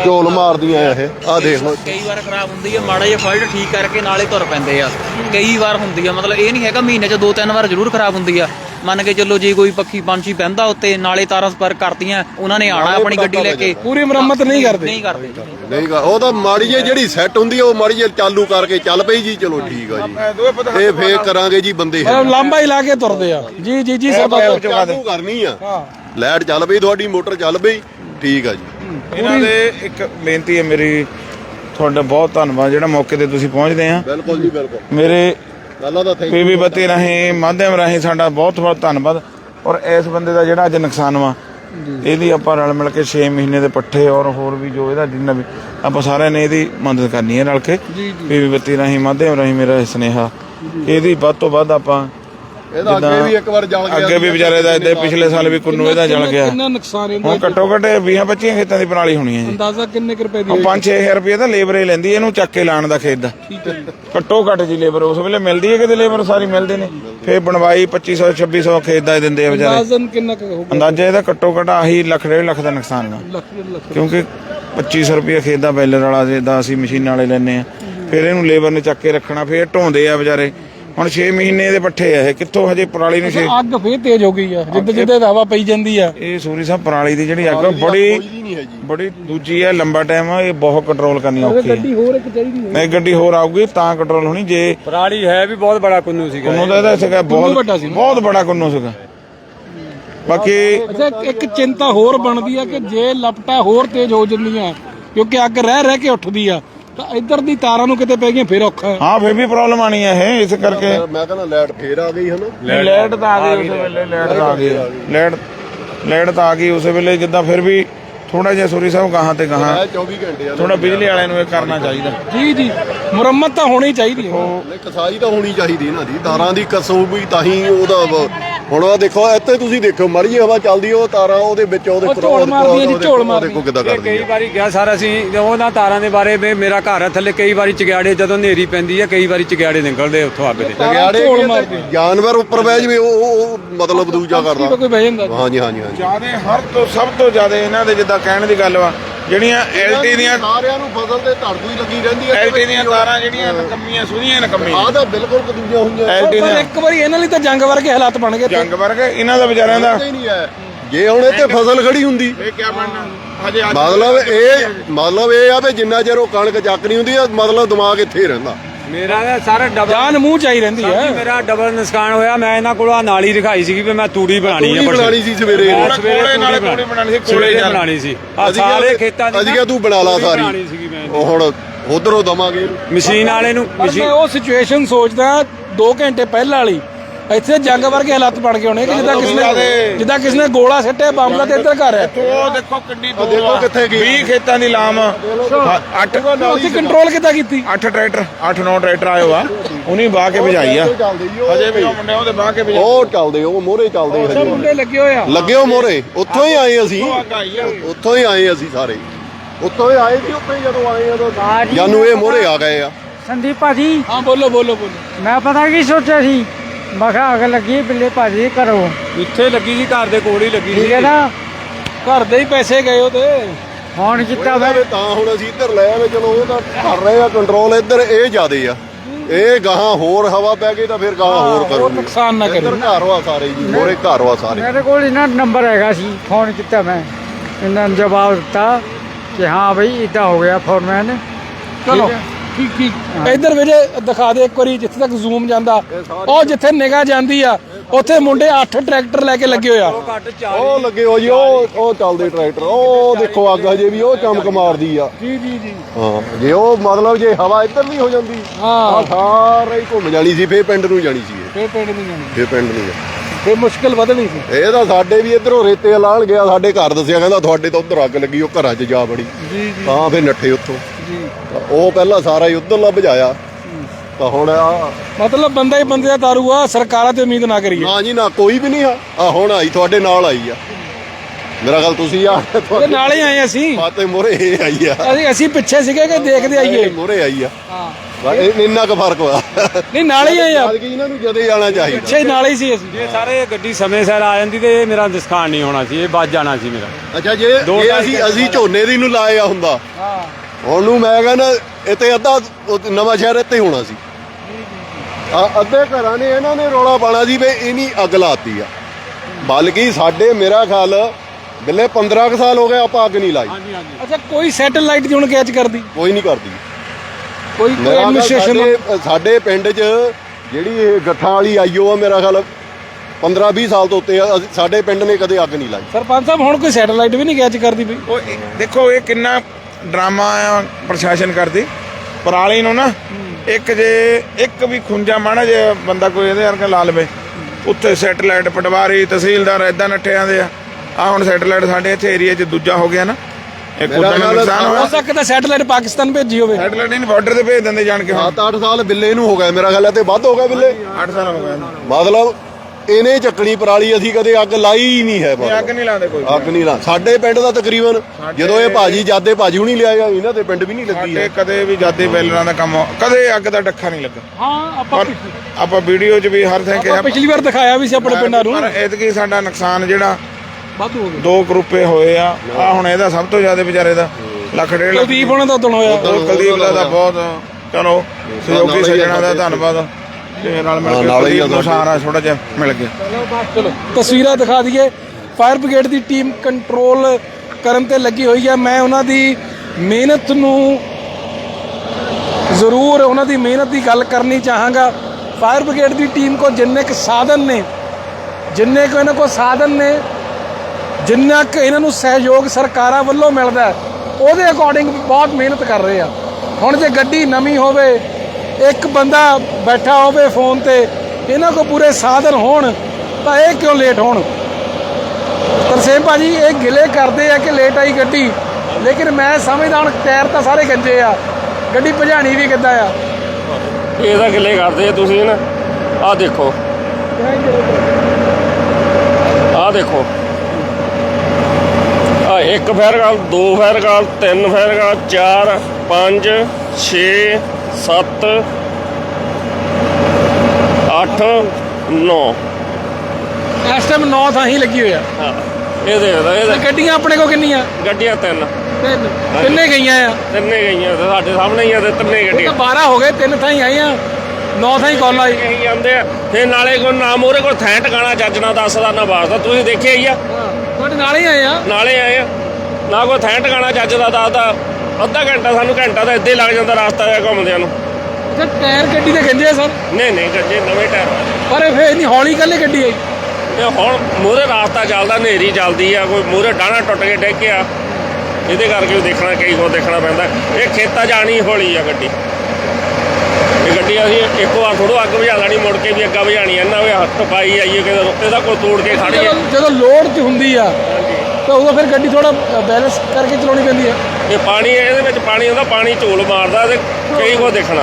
ਝੋਲ ਮਾਰਦੀਆਂ ਇਹ। ਆਹ ਦੇਖ ਲਓ। ਕਈ ਵਾਰ ਖਰਾਬ ਹੁੰਦੀ ਹੈ ਮਾੜਾ ਜਿਹਾ ਫਾਲਟ ਠੀਕ ਕਰਕੇ ਨਾਲੇ ਤੁਰ ਪੈਂਦੇ ਆ। ਕਈ ਵਾਰ ਹੁੰਦੀ ਆ ਮਤਲਬ ਇਹ ਨਹੀਂ ਹੈਗਾ ਮਹੀਨੇ 'ਚ ਦੋ ਤਿੰਨ ਵਾਰ ਜ਼ਰੂਰ ਖਰਾਬ ਹੁੰਦੀ ਆ। ਮੰਨ ਕੇ ਚੱਲੋ ਜੇ ਕੋਈ ਪੱਖੀ ਪੰਛੀ ਬਹਿੰਦਾ ਉੱਤੇ ਨਾਲੇ ਤਾਰਾਂ ਸਪਰ ਕਰਤੀਆਂ ਉਹਨਾਂ ਨੇ ਆਣਾ ਆਪਣੀ ਗੱਡੀ ਲੈ ਕੇ। ਪੂਰੀ ਮੁਰੰਮਤ ਨਹੀਂ ਕਰਦੇ। ਨਹੀਂ ਕਰਦੇ। ਨਹੀਂ ਗਾ ਉਹ ਤਾਂ ਮਾੜੀ ਜਿਹੀ ਜਿਹੜੀ ਸੈੱਟ ਹੁੰਦੀ ਆ ਉਹ ਮਾੜੀ ਜਿਹੀ ਚਾਲੂ ਕਰਕੇ ਚੱਲ ਪਈ ਜੀ ਚਲੋ ਠੀਕ ਆ ਜੀ। ਇਹ ਫੇਰ ਕਰਾਂਗੇ ਜੀ ਬੰਦੇ ਲਾਂਬਾ ਹੀ ਲਾ ਕੇ ਤੁਰਦੇ ਆ। ਜੀ ਜੀ ਜੀ ਸਰਪੰਚ ਚਾਲੂ ਕਰਨੀ ਆ। ਲਾਈਟ ਚੱਲ ਪਈ ਤੁਹਾਡੀ ਮੋਟਰ ਚੱਲ ਪਈ। ਠੀਕ ਆ ਜੀ। ਇਹਨਾਂ ਦੇ ਇੱਕ ਬੇਨਤੀ ਹੈ ਮੇਰੀ ਤੁਹਾਡਾ ਬਹੁਤ ਧੰਨਵਾਦ ਜਿਹੜਾ ਮੌਕੇ ਤੇ ਤੁਸੀਂ ਪਹੁੰਚਦੇ ਆ। ਬਿਲਕੁਲ ਜੀ ਬਿਲਕੁਲ। ਮੇਰੇ ਪਹਿਲਾਂ ਤਾਂ ਥੈਂਕ ਪੀਵੀ ਬੱਤੀ ਰਾਹੀਂ ਮਾਧਿਅਮ ਰਾਹੀਂ ਸਾਡਾ ਬਹੁਤ ਬਹੁਤ ਧੰਨਵਾਦ। ਔਰ ਇਸ ਬੰਦੇ ਦਾ ਜਿਹੜਾ ਅੱਜ ਨੁਕਸਾਨ ਵਾ ਇਹਦੀ ਆਪਾਂ ਰਲ ਮਿਲ ਕੇ 6 ਮਹੀਨੇ ਦੇ ਪੱਠੇ ਔਰ ਹੋਰ ਵੀ ਜੋ ਇਹਦਾ ਜਿੰਨਾ ਵੀ ਆਪਾਂ ਸਾਰਿਆਂ ਨੇ ਇਹਦੀ ਮਦਦ ਕਰਨੀ ਹੈ ਰਲ ਕੇ। ਪੀਵੀ ਬੱਤੀ ਰਾਹੀਂ ਮਾਧਿਅਮ ਰਾਹੀਂ ਮੇਰਾ ਸੁਨੇਹਾ। ਇਹਦੀ ਵੱਧ ਤੋਂ ਵੱਧ ਆਪਾਂ ਇਹਦਾ ਅੱਗੇ ਵੀ ਇੱਕ ਵਾਰ ਜਲ ਗਿਆ ਅੱਗੇ ਵੀ ਵਿਚਾਰੇ ਦਾ ਇੱਥੇ ਪਿਛਲੇ ਸਾਲ ਵੀ ਕੁੰਨੂ ਇਹਦਾ ਜਲ ਗਿਆ। ਕਿੰਨਾ ਨੁਕਸਾਨ ਇਹਦਾ ਹੁਣ ਘੱਟੋ ਘੱਟ 20 25 ਖੇਤਾਂ ਦੀ ਪਰਾਲੀ ਹੋਣੀ ਹੈ ਜੀ। ਅੰਦਾਜ਼ਾ ਕਿੰਨੇ ਕੁ ਰੁਪਏ ਦੀ ਉਹ 5-6000 ਰੁਪਏ ਤਾਂ ਲੇਬਰ ਹੀ ਲੈਂਦੀ ਇਹਨੂੰ ਚੱਕ ਕੇ ਲਾਣ ਦਾ ਖੇਤ ਦਾ। ਠੀਕ ਹੈ ਘੱਟੋ ਘੱਟ ਜੀ ਲੇਬਰ ਉਸ ਵੇਲੇ ਮਿਲਦੀ ਹੈ ਕਿਤੇ ਲੇਬਰ ਸਾਰੀ ਮਿਲਦੇ ਨੇ ਫੇਰ ਬਣਵਾਈ 2500 2600 ਖੇਤ ਦਾ ਹੀ ਦਿੰਦੇ ਆ ਵਿਚਾਰੇ। ਅੰਦਾਜ਼ਨ ਕਿੰਨਾ ਕੁ ਹੋਊਗਾ ਅੰਦਾਜ਼ਾ ਇਹਦਾ ਘੱਟੋ ਘੱਟ ਆਹੀ ਲੱਖ ਡੇਢ ਲੱਖ ਦਾ ਨੁਕਸਾਨ ਹੈ। ਲੱਖ ਡੇਢ ਲੱਖ। ਕਿਉਂਕਿ 2500 ਰੁਪਏ ਖੇਤ ਦਾ ਬੈਲਰ ਵਾਲਾ ਜਿਹਦਾ ਅਸੀਂ ਮਸ਼ੀਨ ਵਾਲੇ ਲੈਨੇ ਆ ਫਿਰ ਇਹਨੂੰ ਲੇਬਰ ਨੇ ਚੱਕ ਕੇ ਰੱਖਣਾ ਫਿਰ ਢੋਂਦੇ ਆ ਵਿਚਾਰੇ। ਹੁਣ 6 ਮਹੀਨੇ ਦੇ ਪੱਠੇ ਆ ਇਹ ਕਿੱਥੋਂ ਹਜੇ ਪਰਾਲੀ ਨੂੰ 6 ਅੱਗ ਫੇਰ ਤੇਜ਼ ਹੋ ਗਈ ਆ ਜਿੱਦ ਜਿੱਦ ਹਵਾ ਪਈ ਜਾਂਦੀ ਆ। ਇਹ ਸੂਰੀ ਸਾਹਿਬ ਪਰਾਲੀ ਦੀ ਜਿਹੜੀ ਅੱਗ ਆ, ਬੜੀ ਨਹੀਂ ਹੈ ਜੀ ਬੜੀ ਦੂਜੀ ਹੈ ਲੰਬਾ ਟਾਈਮ ਇਹ ਬਹੁਤ ਕੰਟਰੋਲ ਕਰਨੀ ਔਖੀ ਹੈ ਹੋਰ ਇੱਕ ਚਾਹੀਦੀ ਨਹੀਂ ਗੱਡੀ ਹੋਰ ਆਊਗੀ ਤਾਂ ਕੰਟਰੋਲ ਹੋਣੀ ਜੇ ਪਰਾਲੀ ਹੈ ਵੀ ਬਹੁਤ ਬੜਾ ਕੁੰਨੂ ਸੀਗਾ। ਕੁੰਨੂ ਦਾ ਇਹਦਾ ਸੀਗਾ ਬਹੁਤ ਵੱਡਾ ਸੀ ਨਾ। ਬਹੁਤ ਬੜਾ ਕੁੰਨੂ ਸੀਗਾ। ਬਾਕੀ ਅੱਛਾ ਇੱਕ ਚਿੰਤਾ ਹੋਰ ਬਣਦੀ ਆ ਕਿ ਜੇ ਲਪਟਾ ਹੋਰ ਤੇਜ਼ ਹੋ ਜਾਂਦੀਆਂ ਕਿਉਂਕਿ ਅੱਗ ਰਹਿ ਰਹਿ ਕੇ ਉੱਠਦੀ ਆ। ਤਾਂ ਇੱਧਰ ਦੀ ਤਾਰਾਂ ਨੂੰ ਕਿਤੇ ਪੈ ਗਈਆਂ ਫਿਰ ਔਖਾ ਹੈ। ਹਾਂ ਫਿਰ ਵੀ ਪ੍ਰੋਬਲਮ ਆਣੀ ਹੈ ਇਹ ਇਸ ਕਰਕੇ। ਮੈਂ ਕਹਿੰਦਾ ਲਾਈਟ ਫੇਰ ਆ ਗਈ ਹਨਾ। ਲਾਈਟ ਤਾਂ ਆ ਗਈ ਉਸੇ ਵੇਲੇ ਲਾਈਟ ਤਾਂ ਆ ਗਈ। ਲਾਈਟ ਲਾਈਟ ਤਾਂ ਆ ਗਈ ਉਸੇ ਵੇਲੇ ਜਿੱਦਾਂ ਫਿਰ ਵੀ ਥੋੜਾ ਜਿਹਾ ਸੂਰੀ ਸਾਹਿਬ ਗਾਹਾਂ ਤੇ ਗਾਹਾਂ ਇਹ 24 ਘੰਟੇ ਆ ਥੋੜਾ ਬਿਜਲੀ ਵਾਲਿਆਂ ਨੂੰ ਇਹ ਕਰਨਾ ਚਾਹੀਦਾ। ਜੀ ਜੀ ਮੁਰੰਮਤ ਤਾਂ ਹੋਣੀ ਚਾਹੀਦੀ ਹੈ। ਨਹੀਂ ਕਸਾਈ ਤਾਂ ਹੋਣੀ ਚਾਹੀਦੀ ਇਹਨਾਂ ਦੀ। ਤਾਰਾਂ ਦੀ ਕਸੂ ਵੀ ਤਾਂ ਹੀ ਉਹਦਾ ਵ- ਹੁਣ ਉਹ ਦੇਖੋ ਇੱਥੇ ਤੁਸੀਂ ਦੇਖੋ ਮਰੀ ਹਵਾ ਚੱਲਦੀ ਉਹ ਤਾਰਾਂ ਉਹਦੇ ਵਿੱਚ ਉਹਦੇ ਉਹ ਝੋਲ ਮਾਰਦੀਆਂ ਜੀ, ਝੋਲ ਉਹ ਦੇਖੋ ਕਿੱਦਾਂ ਇਹ ਕਰਦੀ ਕਈ ਵਾਰੀ ਗਿਆ ਸਾਰਾ ਅਸੀਂ ਉਹਨਾਂ ਤਾਰਾਂ ਦੇ ਬਾਰੇ ਵੀ ਮੇਰਾ ਘਰ ਆ ਥੱਲੇ ਕਈ ਵਾਰੀ ਚਗਿਆੜੇ ਜਦੋਂ ਹਨੇਰੀ ਪੈਂਦੀ ਆ ਕਈ ਵਾਰੀ ਚਗਿਆੜੇ ਨਿਕਲਦੇ ਉੱਥੋਂ ਅੱਗ ਦੇ। ਜਗਿਆੜੇ ਝੋਲ ਵੀ ਮਾਰਦੇ ਤੇ ਜਾਨਵਰ ਉੱਪਰ ਬਹਿ ਜਵੇ ਉਹ ਮਤਲਬ ਦੂਜਾ ਕਰਦਾ। ਕੋਈ ਬਹਿ ਜਾਂਦਾ। ਹਾਂਜੀ ਹਾਂਜੀ ਹਾਂਜੀ। ਜਿਆਦੇ ਹਰ ਤੋਂ ਸਭ ਤੋਂ ਜ਼ਿਆਦਾ ਇਹਨਾਂ ਦੇ ਜਿੱਦਾਂ ਕਹਿਣ ਦੀ ਗੱਲ ਵਾ ਜਿਹੜੀਆਂ ਐਲਟੀ ਦੀਆਂ ਸਾਰਿਆਂ ਨੂੰ ਫਸਲ ਤੇ ਧੜਕੂ ਹੀ ਲੱਗੀ ਰਹਿੰਦੀ ਹੈ ਐਲਟੀ ਦੀਆਂ ਤਾਰਾਂ ਜਿਹੜੀਆਂ ਨਕੰਮੀਆਂ ਸੁਧੀਆਂ ਨਕੰਮੀਆਂ। ਆਹ ਤਾਂ ਬਿਲਕੁਲ ਕਦੂਜੀਆਂ ਹੋਈਆਂ। ਐਲਟੀ ਪਰ ਦੀਆਂ। ਇੱਕ ਵਾਰੀ ਇਹਨਾਂ ਲਈ ਤਾਂ ਜੰਗ ਵਰਗੇ ਹਾਲਾਤ ਬਣ ਗਏ ਜੰਗ ਵਰਗ ਇਹਨਾਂ ਦਾ ਵਿਚਾਰਿਆਂ ਦਾ। ਜੇ ਹੁਣ ਇੱਥੇ ਫਸਲ ਖੜੀ ਹੁੰਦੀ। ਇਹ ਕੀ ਬਣਨਾ? ਹਜੇ ਅੱਜ ਮਤਲਬ ਇਹ ਮਤਲਬ ਇਹ ਆ ਵੀ ਜਿੰਨਾ ਚਿਰ ਉਹ ਕਣਕ ਚੱਕ ਨਹੀਂ ਹੁੰਦੀ ਆ ਮਤਲਬ ਦਿਮਾਗ ਇੱਥੇ ਹੀ ਰਹਿੰਦਾ। ਮੇਰਾ ਨਾ ਸਾਰਾ ਡਬਲ ਜਾਨ ਮੂੰਹ ਚਾਈ ਰਹਿੰਦੀ ਹੈ। ਮੇਰਾ ਡਬਲ ਨੁਕਸਾਨ ਹੋਇਆ। ਮੈਂ ਇਹਨਾਂ ਕੋਲੋਂ ਆਹ ਨਾਲੀ ਦਿਖਾਈ ਸੀਗੀ ਵੀ ਮੈਂ ਤੂੜੀ ਬਣਾਣੀ ਤੂੜੀ ਆ ਬਣਾਣੀ ਸੀ ਸਵੇਰੇ। ਮੈਂ ਕੋਲੇ- ਸਵੇਰੇ ਕੋਲੇ ਨਾਲੇ ਤੂੜੀ ਤੂੜੀ ਬਣਾਉਣੀ ਸੀ, ਕੋਲੇ ਚੱਲ। ਬਣਾਣੀ ਸੀ। ਆ ਅਸੀਂ ਕਿਹਾ ਸਾਰੇ ਖੇਤਾਂ ਦੀ ਅਸੀਂ ਕਿਹਾ ਤੂੰ ਬਣਾ ਲਾ ਤੂੜੀ ਸਾਰੀ। ਬਣਾਉਣੀ ਸੀਗੀ ਮੈਂ। ਉਹ ਹੁਣ ਉਧਰੋਂ ਦਵਾਂਗੇ। ਮਸ਼ੀਨ ਵਾਲੇ ਨੂੰ ਪਰ ਮੈਂ ਉਹ ਸਿਚੁਏਸ਼ਨ ਸੋਚਦਾ 2 ਘੰਟੇ ਪਹਿਲਾਂ ਵਾਲੀ। ਇੱਥੇ ਜੰਗ ਵਰਗੇ ਹਾਲਾਤ ਬਣ ਗਏ ਹੋਣੇ ਕਿ ਜਿੱਦਾਂ ਕਿਸ ਨੇ ਜਿੱਦਾਂ ਕਿਸ ਨੇ ਗੋਲਾ ਸੱਟਿਆ ਬੰਬ ਦਾ ਤੇ ਇੱਧਰ ਘਰ ਹੈ। ਉਹ ਦੇਖੋ ਕਿੰਨੀ ਦੂਰ ਦੇਖੋ। ਕਿੱਥੇ ਗਈ। 20 ਖੇਤਾਂ ਦੀ ਲਾਮ 8 ਉੱਥੇ ਕੰਟਰੋਲ ਕਿੱਦਾਂ ਕੀਤੀ? 8 ਟਰੈਕਟਰ 8 9 ਟਰੈਕਟਰ ਆਇਓ ਆ। ਉਹਨੇ ਬਾਹ ਕੇ ਭਜਾਈ ਆ। ਚੱਲਦੇ ਜੀ ਉਹ ਹਜੇ ਵੀ ਉਹ ਮੁੰਡੇ ਉਹਦੇ ਬਾਹ ਕੇ ਭਜਾਈ ਉਹ ਚੱਲਦੇ ਉਹ ਮੋਹਰੇ ਚੱਲਦੇ ਹਜੇ ਮੁੰਡੇ ਲੱਗੇ ਹੋਏ ਆ। ਲੱਗੇ ਉਹ ਮੋਹਰੇ। ਉੱਥੋਂ ਹੀ ਆਏ ਅਸੀਂ। ਉੱਥੋਂ ਹੀ ਆਏ ਅਸੀਂ ਸਾਰੇ। ਉੱਥੋਂ ਹੀ ਆਏ ਸੀ ਉੱਥੇ ਜਦੋਂ ਆਏ ਉਦੋਂ ਜਾਨੂੰ ਇਹ ਮੋਹਰੇ ਆ ਗਏ ਆ। ਸੰਦੀਪ ਭਾਜੀ ਹਾਂ ਬੋਲੋ ਬੋਲੋ ਬੋਲੋ। ਮੈਂ ਪਤਾ ਕੀ ਸੋਚਿਆ ਸੀ? ਮੈਂ ਕਿਹਾ ਅੱਗ ਲੱਗੀ ਬਿੱਲੇ ਭਾਜੀ ਘਰੋਂ। ਇੱਥੇ ਲੱਗੀ ਸੀ ਘਰ ਦੇ ਕੋਲ ਹੀ ਲੱਗੀ ਠੀਕ ਸੀ। ਹੈ ਨਾ? ਘਰ ਦੇ ਹੀ ਪੈਸੇ ਗਏ ਉਹਦੇ। ਫੋਨ ਕੀਤਾ ਮੈਂ ਵੀ ਤਾਂ ਹੁਣ ਅਸੀਂ ਇੱਧਰ ਲੈ ਆਵੇ ਚਲੋ ਉਹ ਤਾਂ ਕਰ ਰਹੇ ਆ ਕੰਟਰੋਲ ਇੱਧਰ ਇਹ ਜ਼ਿਆਦੇ ਆ। ਇਹ ਗਾਹਾਂ ਹੋਰ ਹਵਾ ਪੈ ਗਈ ਤਾਂ ਫਿਰ ਗਾਹਾਂ ਹੋਰ ਹੋਰ ਕਰੂਗੀ। ਨੁਕਸਾਨ ਨਾ ਇੱਧਰ ਕਰੇ ਘਰ ਵਾ ਸਾਰੇ ਜੀ ਮੋਰੇ ਘਰ ਵਾ ਸਾਰੇ। ਮੇਰੇ ਕੋਲ ਇਹਨਾਂ ਨੰਬਰ ਹੈਗਾ ਸੀ ਫੋਨ ਕੀਤਾ ਮੈਂ। ਇਹਨਾਂ ਨੇ ਜਵਾਬ ਦਿੱਤਾ ਕਿ ਹਾਂ ਬਈ ਇਦਾਂ ਹੋ ਗਿਆ ਫੋਰਮੈਨ ਚਲੋ। ਠੀਕ ਠੀਕ ਇੱਧਰ ਵੀਰੇ ਦਿਖਾ ਦੇ ਇੱਕ ਵਾਰੀ ਜਿੱਥੇ ਤੱਕ ਜ਼ੂਮ ਜਾਂਦਾ। ਉਹ ਜਿੱਥੇ ਨਿਗਾਹ ਜਾਂਦੀ ਆ ਉੱਥੇ ਮੁੰਡੇ 8 ਟਰੈਕਟਰ ਲੈ ਕੇ ਲੱਗੇ ਹੋਏ ਆ। ਘੱਟ ਉਹ ਲੱਗੇ ਹੋ ਜੀ ਉਹ ਉਹ ਚੱਲਦੇ ਟਰੈਕਟਰ। ਉਹ ਦੇਖੋ ਅੱਗ ਹਜੇ ਵੀ ਉਹ ਚਮਕ ਮਾਰਦੀ ਆ। ਜੀ ਜੀ ਜੀ। ਹਾਂ ਜੇ ਉਹ ਮਤਲਬ ਜੇ ਹਵਾ ਇੱਧਰ ਨਹੀਂ ਹੋ ਜਾਂਦੀ ਹਾਂ। ਸਾਰਾ ਹੀ ਘੁੰਮ ਜਾਣੀ ਸੀ ਫੇਰ ਪਿੰਡ ਨੂੰ ਜਾਣੀ ਸੀ ਇਹ। ਫੇਰ ਪਿੰਡ ਨਹੀਂ ਜਾਣੀ ਫੇਰ ਪਿੰਡ ਨੂੰ ਜਾਣੀ। ਫੇਰ ਮੁਸ਼ਕਲ ਵਧਣੀ ਸੀ। ਇਹ ਤਾਂ ਸਾਡੇ ਵੀ ਇਧਰੋਂ ਰੇਤੇ ਲਾਣ ਗਿਆ ਸਾਡੇ ਘਰ ਦੱਸਿਆ ਕਹਿੰਦਾ ਤੁਹਾਡੇ ਤਾਂ ਉਧਰ ਅੱਗ ਲੱਗੀ ਉਹ ਘਰਾਂ 'ਚ ਜਾ ਬੜੀ ਜੀ ਜੀ। ਤਾਂ ਫੇਰ ਨੱਠੇ ਉੱਥੋਂ। ਜੀ। ਉਹ ਪਹਿਲਾਂ ਸਾਰਾ ਹੀ ਉਧਰ ਲੱਭ ਜਾਇਆ। ਤਾਂ ਹੁਣ ਆ ਮਤਲਬ ਬੰਦਾ ਹੀ ਬੰਦੇ ਦਾ ਦਾਰੂ ਆ ਸਰਕਾਰਾਂ ਤੇ ਉਮੀਦ ਨਾ ਕਰੀਏ। ਨਾ ਜੀ ਨਾ ਕੋਈ ਵੀ ਨਹੀਂ ਆ। ਆ ਹੁਣ ਆਈ ਤੁਹਾਡੇ ਨਾਲ ਆਈ ਆ। ਮੇਰਾ ਗੱਲ ਤੁਸੀਂ ਆ ਉਹਦੇ ਨਾਲ ਹੀ ਆਏ ਅਸੀਂ। ਮਾਤੇ ਮੋਰੇ ਇਹ ਆਈ ਆ। ਅਸੀਂ ਅਸੀਂ ਪਿੱਛੇ ਸੀਗੇ ਕਿ ਦੇਖਦੇ ਆਈਏ? ਮੋਰੇ ਆਈ ਆ। ਹਾਂ। ਬਸ ਇਹ- ਇੰਨਾ ਕੁ ਫ਼ਰਕ ਹੋਇਆ ਨਹੀਂ ਨਾਲ ਹੀ ਆਏ ਆ। ਜਦ ਕਿ ਇਹਨਾਂ ਨੂੰ ਜਦੇ ਜਾਣਾ ਚਾਹੀਦਾ। ਪਿੱਛੇ ਹੀ ਨਾਲ ਹੀ ਸੀ ਅਸੀਂ। ਜੇ ਸਾਰੇ ਗੱਡੀ ਸਮੇਂ ਸਿਰ ਆ ਜਾਂਦੀ ਤੇ ਇਹ ਮੇਰਾ ਨੁਕਸਾਨ ਨਹੀਂ ਹੋਣਾ ਸੀ ਇਹ ਬਚ ਜਾਣਾ ਸੀ ਮੇਰਾ। ਅੱਛਾ ਜੇ ਜੇ ਅਸੀਂ ਅਸੀਂ ਝੋਨੇ ਦੀ ਨੂੰ ਲਾਇਆ ਹੁੰਦਾ। ਹਾਂ। ਹੁਣ ਨੂੰ ਮੈਂ ਕਹਿੰਦਾ ਇੱਥੇ ਅੱਧਾ ਨਵਾਂ ਸ਼ਹਿਰ ਇੱਥੇ ਹੋਣਾ ਸੀ। ਆ ਅੱਧੇ ਘਰਾਂ ਨੇ ਇਹਨਾਂ ਨੇ ਰੋਲਾ ਪਾਣਾ ਸੀ ਵੀ ਇਹਨੀ ਅੱਗ ਲਾਤੀ ਆ। ਬਲਕਿ ਸਾਡੇ ਮੇਰਾ ਖਿਆਲ ਬਿੱਲੇ 15 ਕੁ ਸਾਲ ਹੋ ਗਏ ਆਪਾਂ ਅੱਗ ਨਹੀਂ ਲਾਈ। ਅੱਛਾ ਕੋਈ ਸੈਟੇਲਾਈਟ ਦੀ ਹੁਣ ਕੈਚ ਕਰਦੀ? ਕੋਈ ਨਹੀਂ ਕਰਦੀ। ਕੋਈ ਕੋਈ ਐਡਮਿਨਿਸਟ੍ਰੇਸ਼ਨ ਸਾਡੇ ਪਿੰਡ 'ਚ ਜਿਹੜੀ ਇਹ ਗੱਠਾਂ ਵਾਲੀ ਆਈਓ ਆ ਮੇਰਾ ਖਿਆਲ 15 20 ਸਾਲ ਤੋਂ ਉੱਤੇ ਸਾਡੇ ਪਿੰਡ ਨੇ ਕਦੇ ਅੱਗ ਨਹੀਂ ਲਾਈ। ਸਰਪੰਚ ਸਾਹਿਬ ਹੁਣ ਕੋਈ ਸੈਟੇਲਾਈਟ ਵੀ ਨਹੀਂ ਕੈਚ ਕਰਦੀ ਬਈ ਦੇਖੋ ਇਹ ਕਿੰਨਾ ਡਰਾਮਾ ਪ੍ਰਸ਼ਾਸਨ ਕਰਦੀ ਪਰਾਲੀ ਨੂੰ ਨਾ ਇੱਕ ਜੇ ਇੱਕ ਵੀ ਖੁੰਝਾ ਮਾਣਾ ਜੇ ਬੰਦਾ ਕੋਈ ਇਹਦੇ ਵਰਗਾ ਲਾ ਲਵੇ ਉੱਥੇ ਸੈਟੇਲਾਈਟ ਪਟਵਾਰੀ ਤਹਿਸੀਲਦਾਰ ਐਦਾਂ ਨੱਠੇ ਆਂਦੇ ਆ। ਆ ਹੁਣ ਸੈਟੇਲਾਈਟ ਸਾਡੇ ਇੱਥੇ ਏਰੀਆ 'ਚ ਦੂਜਾ ਹੋ ਗਿਆ ਨਾ ਉਹਦਾ ਖਿਆਲ ਨੁਕਸਾਨ ਹੋ ਹੋਇਆ ਸਕਦਾ ਸੈਟੇਲਾਈਟ ਪਾਕਿਸਤਾਨ ਭੇਜੀ ਹੋਵੇ। ਸੈਟੇਲਾਈਟ ਨਹੀਂ ਬਾਰਡਰ ਤੇ ਭੇਜ ਦਿੰਦੇ ਜਾਣ ਕੇ ਹੁਣ। 7-8 ਸਾਲ ਬਿੱਲੇ ਨੂੰ ਹੋ ਗਏ ਮੇਰਾ ਖਿਆਲ ਹੈ ਤੇ ਵੱਧ ਹੋ ਗਿਆ ਬਿੱਲੇ। 8 ਸਾਲ ਹੋ ਗਏ। ਮਤਲਬ ਇਹਨੇ ਚੱਕਣੀ ਪਰਾਲੀ ਅਸੀਂ ਕਦੇ ਅੱਗ ਲਾਈ ਹੀ ਨਹੀਂ ਹੈ ਇਹ ਅੱਗ ਨਹੀਂ ਲਾਉਂਦੇ ਕੋਈ। ਅੱਗ ਨਹੀਂ ਲਾ ਸਾਡੇ ਪਿੰਡ ਦਾ ਤਕਰੀਬਨ ਜਦੋਂ ਇਹ ਭਾਜੀ ਜਾਦੇ ਭਾਜੀ ਹੁਣੀ ਲਿਆਇਆ ਇਹਨਾਂ ਦੇ ਪਿੰਡ ਵੀ ਨਹੀਂ ਲੱਗੀ ਸਾਡੇ ਹੈ। ਕਦੇ ਵੀ ਜਾਦੇ ਬੈਲਰਾਂ ਦਾ ਕੰਮ ਕਦੇ ਅੱਗ ਦਾ ਡੱਖਾ ਨਹੀਂ ਲੱਗਾ। ਹਾਂ ਆਪਾਂ ਪਰ ਆਪਾਂ ਵੀਡੀਓ 'ਚ ਵੀ ਹਰ ਥਾਂ ਆਪਾਂ ਕਿਹਾ ਪਿਛਲੀ ਵਾਰ ਦਿਖਾਇਆ ਵੀ ਸੀ ਆਪਣੇ ਪਿੰਡਾਂ ਨੂੰ। ਪਰ ਐਤਕੀ ਸਾਡਾ ਨੁਕਸਾਨ ਜਿਹੜਾ ਵੱਧ ਹੋ ਗਿਆ। ਦੋ ਗਰੁੱਪੇ ਹੋਏ ਆ। ਆ ਹੁਣ ਇਹਦਾ ਸਭ ਤੋਂ ਜ਼ਿਆਦਾ ਵਿਚਾਰੇ ਦਾ ਲੱਖ ਡੇਢ ਲੱਖ ਕੁਲਦੀਪ ਹੋਣਾ ਤਾਂ ਉਦੋਂ ਹੋਇਆ। ਉਹ ਕੁਲਦੀਪ ਦਾ ਤਾਂ ਬਹੁਤ ਚਲੋ ਸਹਿਯੋਗੀ ਸੱਜਣਾ ਦਾ ਧੰਨਵਾਦ। ਤੇ ਨਾਲ ਮਿਲ ਹਾਂ, ਕੇ ਨਾਲ ਹੀ ਕੁਲਦੀਪ ਆ ਨੂੰ ਤੁਹਾਡੇ। ਸਹਾਰਾ ਥੋੜਾ ਜਿਹਾ ਮਿਲ ਗਿਆ। ਚਲੋ ਤਸਵੀਰਾਂ ਦਿਖਾ ਦਈਏ। ਫਾਇਰ ਬ੍ਰਿਗੇਡ ਦੀ ਟੀਮ ਕੰਟਰੋਲ ਕਰਨ ਤੇ ਲੱਗੀ ਹੋਈ ਹੈ ਮੈਂ ਉਹਨਾਂ ਦੀ ਮਿਹਨਤ ਨੂੰ ਜ਼ਰੂਰ ਉਹਨਾਂ ਦੀ ਮਿਹਨਤ ਦੀ ਗੱਲ ਕਰਨੀ ਚਾਹਾਂਗਾ। ਫਾਇਰ ਬ੍ਰਿਗੇਡ ਦੀ ਟੀਮ ਕੋ ਜਿੰਨੇ ਕੁ ਸਾਧਨ ਨੇ ਜਿੰਨੇ ਕੁ ਇਹਨਾਂ ਕੋ ਸਾਧਨ ਨੇ ਜਿੰਨਾ ਕੁ ਇਹਨਾਂ ਨੂੰ ਸਹਿਯੋਗ ਸਰਕਾਰਾਂ ਵੱਲੋਂ ਮਿਲਦਾ ਹੈ, ਉਹਦੇ ਅਕੋਰਡਿੰਗ ਬਹੁਤ ਮਿਹਨਤ ਕਰ ਰਹੇ ਆ। ਹੁਣ ਜੇ ਗੱਡੀ ਨਵੀਂ ਹੋਵੇ ਇੱਕ ਬੰਦਾ ਬੈਠਾ ਹੋਵੇ ਫੋਨ ਤੇ, ਇਹਨਾਂ ਕੋ ਪੂਰੇ ਸਾਧਨ ਹੋਣ, ਤਾਂ ਇਹ ਕਿਉਂ ਲੇਟ ਹੋਣ? ਤਰਸੇਮ ਭਾਜੀ, ਇਹ ਗਿਲੇ ਕਰਦੇ ਆ ਕਿ ਲੇਟ ਆਈ ਗੱਡੀ? ਲੇਕਿਨ ਮੈਂ ਸਮਝਦਾ ਹੁਣ ਟਾਇਰ ਤਾਂ ਸਾਰੇ ਗੰਜੇ ਆ। ਗੱਡੀ ਭਜਾਣੀ ਵੀ ਕਿੱਦਾਂ ਆ? ਇਹ ਤਾਂ ਗਿੱਲੇ ਕਰਦੇ ਆ ਤੁਸੀਂ ਨਾ। ਆਹ ਦੇਖੋ। ਆਹ ਦੇਖੋ। ਆ ਇੱਕ ਫਾਇਰ ਗਾਲ ਦੋ ਫਾਇਰ ਗਾਲ ਤਿੰਨ ਫਾਇਰ ਗਾਲ ਚਾਰ, ਪੰਜ 6 7 8 9 ਇਸ ਟਾਈਮ 9 ਥਾਂ ਹੀ ਲੱਗੀ ਹੋਇਆ ਹਾਂ ਇਹ ਦੇਖਦਾ ਤੇ ਇਹ ਗੱਡੀਆਂ ਆਪਣੇ ਕੋ ਕਿੰਨੀਆਂ? ਗੱਡੀਆਂ ਤਿੰਨ। ਤਿੰਨ। ਕਿੰਨੇ ਗਈਆਂ ਆ। ਤਿੰਨੇ ਗਈਆਂ ਤੇ ਸਾਡੇ ਸਾਹਮਣੇ ਹੀ ਆ ਤੇ ਤਿੰਨੇ ਗੱਡੀਆਂ ਤਾਂ 12 ਹੋ ਗਏ ਤਿੰਨ ਥਾਂ ਹੀ ਆਈਆਂ। 9 ਥਾਂ ਹੀ ਕਾਲ ਆਈ। ਕਹੀ ਜਾਂਦੇ ਆ। ਫਿਰ ਨਾਲੇ ਕੋਈ ਨਾ ਮੋਰੇ ਕੋਈ ਥੈਂ ਟਿਕਾਣਾ ਚੱਜ ਨਾ ਦੱਸਦਾ ਨਾ ਬਾਸਦਾ ਤੁਸੀਂ ਦੇਖਿਆ ਹੀ ਆ। ਤੁਹਾਡੇ ਨਾਲ ਹੀ ਆਏ ਆ। ਨਾਲੇ ਆਏ ਆ। ਨਾ ਕੋਈ ਥੈਂ ਟਿਕਾਣਾ ਚੱਜ ਦਾ ਦੱਸਦਾ ਅੱਧਾ ਘੰਟਾ ਸਾਨੂੰ ਘੰਟਾ ਤਾਂ ਇੱਦਾਂ ਹੀ ਲੱਗ ਜਾਂਦਾ ਰਸਤਾ ਜਿਹਾ ਘੁੰਮਦਿਆਂ ਨੂੰ। ਅੱਛਾ ਟਾਇਰ ਗੱਡੀ ਦੇ ਗੰਜੇ ਆ ਸਰ? ਨਹੀਂ ਨਹੀਂ ਗੱਜੇ ਨਵੇਂ ਟਾਇਰ ਪਰ ਇਹ ਫੇਰ ਇੰਨੀ ਹੌਲੀ ਕੱਲੇ ਗੱਡੀ ਆਈ? ਤੇ ਹੁਣ ਮੂਹਰੇ ਰਸਤਾ ਚੱਲਦਾ ਹਨੇਰੀ ਚੱਲਦੀ ਆ ਕੋਈ ਮੂਹਰੇ ਡਾਣਾ ਟੁੱਟ ਕੇ ਡਿੱਗ ਗਿਆ। ਇਹਦੇ ਕਰਕੇ ਵੀ ਦੇਖਣਾ ਕਈ ਕੋ ਦੇਖਣਾ ਪੈਂਦਾ। ਇਹ ਖੇਤਾਂ ਜਾਣੀ ਹੌਲੀ ਆ ਗੱਡੀ। ਇਹ ਗੱਡੀ ਅਸੀਂ ਇੱਕ ਵਾਰ ਥੋੜੋ ਅੱਗ ਬੁਝਾ ਲੈਣੀ ਮੁੜ ਕੇ ਵੀ ਅੱਗਾ ਬੁਝਾਣੀ ਇਹਨਾਂ ਵੀ ਹੱਥ ਪਾਈ ਆਈਏ ਕਿ ਇਹਦਾ ਕੋਈ ਤੋੜ ਕੇ ਖੜੀ ਜਦੋਂ ਜਦੋਂ ਲੋਡ ਤੇ ਹੁੰਦੀ ਆ ਤਾਂ ਉਦੋਂ ਫਿਰ ਗੱਡੀ ਥੋੜਾ ਬੈਲੈਂਸ ਕਰਕੇ ਚਲਾਉਣੀ ਪੈਂਦੀ ਆ ਇਹ ਪਾਣੀ ਇਹਦੇ ਵਿੱਚ ਪਾਣੀ ਹੁੰਦਾ ਪਾਣੀ ਝੋਲ ਮਾਰਦਾ ਤੇ ਕਈ ਕੋ ਦੇਖਣਾ।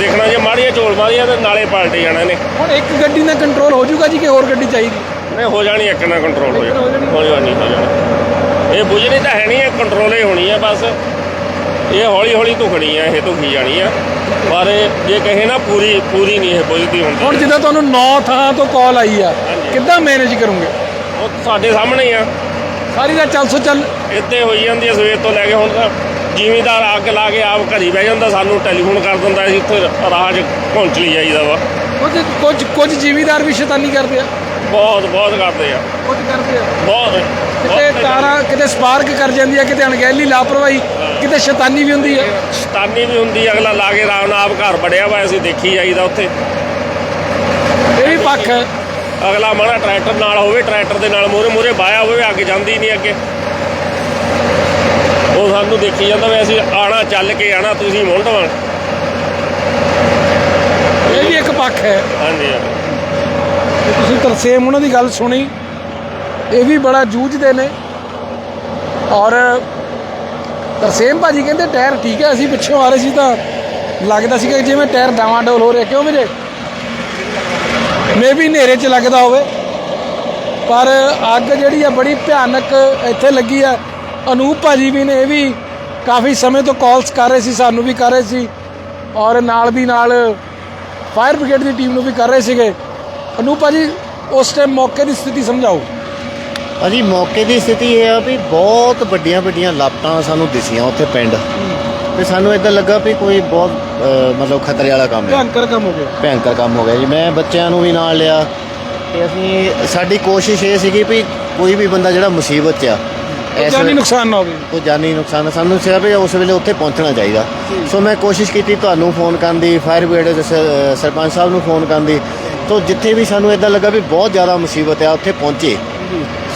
ਦੇਖਣਾ ਜੇ ਮਾੜੀਆਂ ਝੋਲ ਮਾਰੀਆਂ ਤੇ ਨਾਲੇ ਪਲਟ ਜਾਣਾ ਨੇ। ਹੁਣ ਇੱਕ ਗੱਡੀ ਨਾਲ ਕੰਟਰੋਲ ਹੋ ਜਾਊਗਾ ਜੀ ਕਿ ਹੋਰ ਗੱਡੀ ਚਾਹੀਦੀ? ਨਹੀਂ ਹੋ ਜਾਣੀ ਇੱਕ ਨਾਲ ਕੰਟਰੋਲ ਹੋ ਹੋ ਜਾਣੀ। ਹੋ ਜਾਣੀ ਹੋ ਜਾਣੀ। ਇਹ ਬੁਝਣੀ ਤਾਂ ਹੈ ਨਹੀਂ ਇਹ ਕੰਟਰੋਲ ਹੀ ਹੋਣੀ ਆ ਬਸ। ਇਹ ਹੌਲੀ ਹੌਲੀ ਧੁਖਣੀ ਆ ਇਹ ਧੁਖੀ ਜਾਣੀ ਆ ਪਰ ਜੇ ਕਹੇ ਨਾ ਪੂਰੀ ਪੂਰੀ ਨਹੀਂ ਇਹ ਬੁਝਦੀ ਹੁੰਦੀ। ਹੁਣ ਜਿੱਦਾਂ ਤੁਹਾਨੂੰ 9 ਥਾਂ ਤੋਂ ਕਾਲ ਆਈ ਆ ਕਿੱਦਾਂ ਮੈਨੇਜ ਕਰੋਗੇ? ਸਾਡੇ ਸਾਹਮਣੇ ਹੀ ਆ। ਸਾਰੀ ਦਾ ਚੱਲ ਸੋ ਚੱਲ। ਇੱਥੇ ਹੋਈ ਜਾਂਦੀ ਆ ਸਵੇਰ ਤੋਂ ਲੈ ਕੇ ਹੁਣ ਤਾਂ ਜ਼ਿਮੀਦਾਰ ਅੱਗ ਲਾ ਕੇ ਆਪ ਘਰੀ ਬਹਿ ਜਾਂਦਾ ਸਾਨੂੰ ਟੈਲੀਫੋਨ ਕਰ ਦਿੰਦਾ ਅਸੀਂ ਇੱਥੇ 'ਚ ਪਹੁੰਚ ਲਈ ਜਾਈਦਾ ਵਾ। ਕੁਝ ਕੁਝ ਕੁਝ ਜ਼ਿਮੀਦਾਰ ਵੀ ਸ਼ੈਤਾਨੀ ਕਰਦੇ ਆ। ਬਹੁਤ ਬਹੁਤ ਕਰਦੇ ਆ। ਕੁਝ ਕਰਦੇ ਆ। ਬਹੁਤ ਕਿਤੇ ਤਾਰਾਂ ਕਿਤੇ ਸਪਾਰਕ ਕਰ ਜਾਂਦੀ ਆ ਕਿਤੇ ਅਣਗਹਿਲੀ ਲਾਪਰਵਾਹੀ ਕਿਤੇ ਸ਼ੈਤਾਨੀ ਵੀ ਹੁੰਦੀ ਆ। ਸ਼ਤਾਨੀ ਵੀ ਹੁੰਦੀ ਅਗਲਾ ਲਾ ਕੇ ਆਰਾਮ ਨਾਲ ਆਪ ਘਰ ਬੜਿਆ ਵਾ ਅਸੀਂ ਦੇਖੀ ਜਾਈਦਾ ਉੱਥੇ। ਇਹ ਵੀ ਪੱਖ ਹੈ। ਅਗਲਾ ਮਾੜਾ ਟਰੈਕਟਰ ਨਾਲ ਹੋਵੇ ਟਰੈਕਟਰ ਦੇ ਨਾਲ ਮੋਰੇ ਮੋਰੇ ਬਾਇਆ ਹੋਵੇ ਅੱਗੇ ਜਾਂਦੀ ਨਹੀਂ ਅੱਗੇ। ਉਹ ਸਾਨੂੰ ਦੇਖੀ ਜਾਂਦਾ ਵੀ ਅਸੀਂ ਆਣਾ ਚੱਲ ਕੇ ਆਣਾ ਤੁਸੀਂ ਮੁੰਡਵਾਂ ਇਹ ਵੀ ਇੱਕ ਪੱਖ ਹੈ। ਹਾਂਜੀ ਤੁਸੀਂ ਤਰਸੇਮ ਉਹਨਾਂ ਦੀ ਗੱਲ ਸੁਣੀ। ਇਹ ਵੀ ਬੜਾ ਜੂਝਦੇ ਨੇ। ਔਰ ਤਰਸੇਮ ਭਾਜੀ ਕਹਿੰਦੇ ਟਾਇਰ ਠੀਕ ਹੈ ਅਸੀਂ ਪਿੱਛੋਂ ਆ ਰਹੇ ਸੀ ਤਾਂ ਲੱਗਦਾ ਸੀ ਕਿ ਜਿਵੇਂ ਟਾਇਰ ਡਾਵਾਂਡੋਲ ਹੋ ਰਿਹਾ। ਕਿਉਂ ਵੀਰੇ? ਮੇਬੀ ਹਨੇਰੇ 'ਚ ਲੱਗਦਾ ਹੋਵੇ। ਪਰ ਅੱਗ ਜਿਹੜੀ ਆ ਬੜੀ ਭਿਆਨਕ ਇੱਥੇ ਲੱਗੀ ਆ। ਅਨੂਪ ਭਾਜੀ ਵੀ ਨੇ ਇਹ ਵੀ ਕਾਫੀ ਸਮੇਂ ਤੋਂ ਕਾਲਸ ਕਰ ਰਹੇ ਸੀ, ਸਾਨੂੰ ਵੀ ਕਰ ਰਹੇ ਸੀ। ਔਰ ਨਾਲ ਦੀ ਨਾਲ ਫਾਇਰ ਬ੍ਰਿਗੇਡ ਦੀ ਟੀਮ ਨੂੰ ਵੀ ਕਰ ਰਹੇ ਸੀਗੇ। ਅਨੂਪ ਭਾਜੀ, ਉਸ ਟਾਈਮ ਮੌਕੇ ਦੀ ਸਥਿਤੀ ਸਮਝਾਓ। ਅਜੀ ਮੌਕੇ ਦੀ ਸਥਿਤੀ ਇਹ ਆ ਵੀ ਬਹੁਤ ਵੱਡੀਆਂ ਵੱਡੀਆਂ ਲਾਪਟਾਂ ਸਾਨੂੰ ਦਿਸੀਆਂ ਉੱਥੇ ਪਿੰਡ। ਤੇ ਸਾਨੂੰ ਇਦਾਂ ਲੱਗਾ ਵੀ ਕੋਈ ਬਹੁਤ ਅਹ, ਮਤਲਬ ਖਤਰੇ ਵਾਲਾ ਕੰਮ ਹੈ। ਭਿਆਨਕ ਕੰਮ ਹੋ ਗਿਆ। ਭਿਆਨਕ ਕੰਮ ਹੋ ਗਿਆ ਜੀ। ਮੈਂ ਬੱਚਿਆਂ ਨੂੰ ਵੀ ਨਾਲ ਲਿਆ। ਤੇ ਅਸੀਂ ਸਾਡੀ ਕੋਸ਼ਿਸ਼ ਇਹ ਸੀਗੀ ਵੀ ਕੋਈ ਵੀ ਬੰਦਾ ਜਿਹੜਾ ਮੁਸੀਬਤ 'ਚ ਆ ਇਸ ਜਾਨੀ ਨੁਕਸਾਨ ਨਾ ਹੋਵੇ। ਕੋਈ ਜਾਨੀ ਨੁਕਸਾਨ ਸਾਨੂੰ ਸਿਰ ਵੀ ਉਸ ਵੇਲੇ ਉੱਥੇ ਪਹੁੰਚਣਾ ਚਾਹੀਦਾ। ਸੋ ਮੈਂ ਕੋਸ਼ਿਸ਼ ਕੀਤੀ ਤੁਹਾਨੂੰ ਫੋਨ ਕਰਨ ਦੀ ਫਾਇਰ ਬ੍ਰਿਗੇਡ ਦੇ ਸਰਪੰਚ ਸਾਹਿਬ ਨੂੰ ਫੋਨ ਕਰਨ ਦੀ। ਤੋਂ ਜਿੱਥੇ ਵੀ ਸਾਨੂੰ ਇਦਾਂ ਲੱਗਾ ਵੀ ਬਹੁਤ ਜ਼ਿਆਦਾ ਮੁਸੀਬਤ ਆ ਉੱਥੇ ਪਹੁੰਚੇ।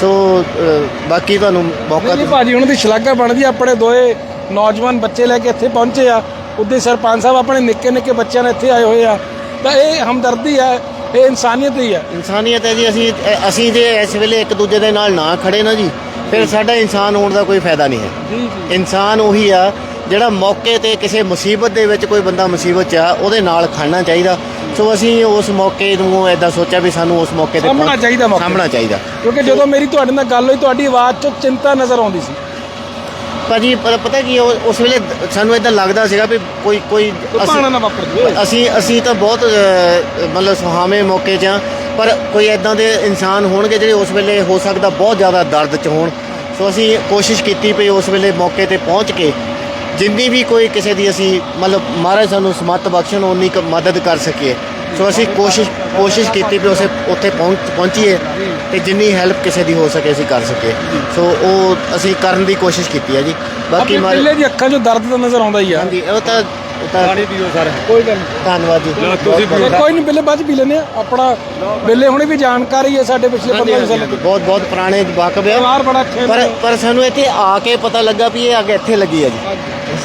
ਸੋ ਅ, ਬਾਕੀ ਤੁਹਾਨੂੰ ਮੌਕਾ ਨਹੀਂ ਭਾਜੀ ਉਹਨਾਂ ਦੀ ਸ਼ਲਾਘਾ ਬਣਦੀ ਆ, ਆਪਣੇ ਦੋਏ ਨੌਜਵਾਨ ਬੱਚੇ ਲੈ ਕੇ ਇੱਥੇ ਪਹੁੰਚੇ ਆ। ਉਹਦੇ ਸਰਪੰਚ ਸਾਹਿਬ ਆਪਣੇ ਨਿੱਕੇ ਨਿੱਕੇ ਬੱਚਿਆਂ ਨਾਲ ਇੱਥੇ ਆਏ ਹੋਏ ਆ। ਤਾਂ ਇਹ ਹਮਦਰਦੀ ਹੈ ਇਹ ਇਨਸਾਨੀਅਤ ਹੀ ਹੈ ਇਨਸਾਨੀਅਤ ਹੈ ਜੀ ਅਸੀਂ ਅਸੀਂ ਜੇ ਇਸ ਵੇਲੇ ਇੱਕ ਦੂਜੇ ਦੇ ਨਾਲ ਨਾ ਖੜੇ ਨਾ ਜੀ। ਫਿਰ ਸਾਡਾ ਇਨਸਾਨ ਹੋਣ ਦਾ ਕੋਈ ਫਾਇਦਾ ਨਹੀਂ ਹੈ। ਜੀ ਜੀ। ਇਨਸਾਨ ਉਹੀ ਆ ਜਿਹੜਾ ਮੌਕੇ ਤੇ ਕਿਸੇ ਮੁਸੀਬਤ ਦੇ ਵਿੱਚ ਕੋਈ ਬੰਦਾ ਮੁਸੀਬਤ 'ਚ ਆ ਉਹਦੇ ਨਾਲ ਖੜਨਾ ਚਾਹੀਦਾ। ਸੋ ਅਸੀਂ ਉਸ ਮੌਕੇ ਨੂੰ ਐਦਾਂ ਸੋਚਿਆ ਵੀ ਸਾਨੂੰ ਉਸ ਮੌਕੇ ਤੇ ਪਹੁੰਚ- ਚਾਹੀਦਾ ਮੌਕੇ ਸਾਂਭਣਾ ਚਾਹੀਦਾ। ਕਿਉਂਕਿ ਜਦੋਂ ਮੇਰੀ ਤੁਹਾਡੇ ਨਾਲ ਗੱਲ ਹੋਈ ਤੁਹਾਡੀ ਆਵਾਜ਼ 'ਚੋਂ ਚਿੰਤਾ ਨਜ਼ਰ ਆਉਂਦੀ ਸੀ। ਭਾਜੀ ਪਰ ਪਤਾ ਕੀ ਉਹ- ਉਸ ਵੇਲੇ ਸਾਨੂੰ ਇਦਾਂ ਲੱਗਦਾ ਸੀਗਾ ਵੀ ਕੋਈ ਕੋਈ ਭਾਣਾ ਨਾ ਵਾਪਰ ਜਾਵੇ। ਅਸੀਂ ਅਸੀਂ ਤਾਂ ਬਹੁਤ ਅ, ਮਤਲਬ ਸੁਹਾਵੇਂ ਮੌਕੇ 'ਚ ਆ ਪਰ ਕੋਈ ਐਦਾਂ ਦੇ ਇਨਸਾਨ ਹੋਣਗੇ ਜਿਹੜੇ ਉਸ ਵੇਲੇ ਹੋ ਸਕਦਾ ਬਹੁਤ ਜ਼ਿਆਦਾ ਦਰਦ 'ਚ ਹੋਣ। ਸੋ ਅਸੀਂ ਕੋਸ਼ਿਸ਼ ਕੀਤੀ ਵੀ ਉਸ ਵੇਲੇ ਮੌਕੇ ਤੇ ਪਹੁੰਚ ਕੇ ਜਿੰਨੀ ਵੀ ਕੋਈ ਕਿਸੇ ਦੀ ਅਸੀਂ ਮਤਲਬ ਮਹਾਰਾਜ ਸਾਨੂੰ ਸਮੱਤ ਬਖਸ਼ਣ ਉਨੀ ਕੁ ਮਦਦ ਕਰ ਸਕੀਏ। ਸੋ ਅਸੀਂ ਕੋਸ਼ਿਸ਼ ਕੋਸ਼ਿਸ਼ ਕੀਤੀ ਵੀ ਉਸੇ ਉੱਥੇ ਪਹੁੰਚ ਪਹੁੰਚੀਏ ਤੇ ਜਿੰਨੀ ਹੈਲਪ ਕਿਸੇ ਦੀ ਹੋ ਸਕੇ ਅਸੀਂ ਕਰ ਸਕੀਏ। ਸੋ ਉਹ ਅਸੀਂ ਕਰਨ ਦੀ ਕੋਸ਼ਿਸ਼ ਕੀਤੀ ਹੈ ਜੀ। ਬਾਕੀ ਮਹਾਰਾਜ ਬਿੱਲੇ ਦੀ ਅੱਖਾਂ 'ਚੋਂ ਦਰਦ ਤਾਂ ਨਜ਼ਰ ਆਉਂਦਾ ਹੀ ਆ। ਹਾਂਜੀ ਉਹ ਤਾਂ ਉਹ ਤਾਂ ਪੀਓ ਸਰ। ਕੋਈ ਗੱਲ ਨਹੀਂ। ਧੰਨਵਾਦ ਜੀ। ਕੋਈ ਨਹੀਂ ਬਿੱਲੇ ਬਾਅਦ 'ਚ ਪੀ ਲੈਂਦੇ ਆ। ਆਪਣਾ ਬਿੱਲੇ ਹੁਣੇ ਵੀ ਜਾਣਕਾਰੀ ਹੈ ਸਾਡੇ ਪਿਛਲੇ 15 ਸਾਲ ਤੋਂ। ਬਹੁਤ ਬਹੁਤ ਪੁਰਾਣੇ ਵਾਕਬ ਪਰ ਹੈ ਪਰ ਸਾਨੂੰ ਇੱਥੇ ਆ ਕੇ ਪਤਾ ਲੱਗਾ ਵੀ ਇਹ ਅੱਗੇ ਇੱਥੇ ਲੱਗੀ ਹੈ ਜੀ।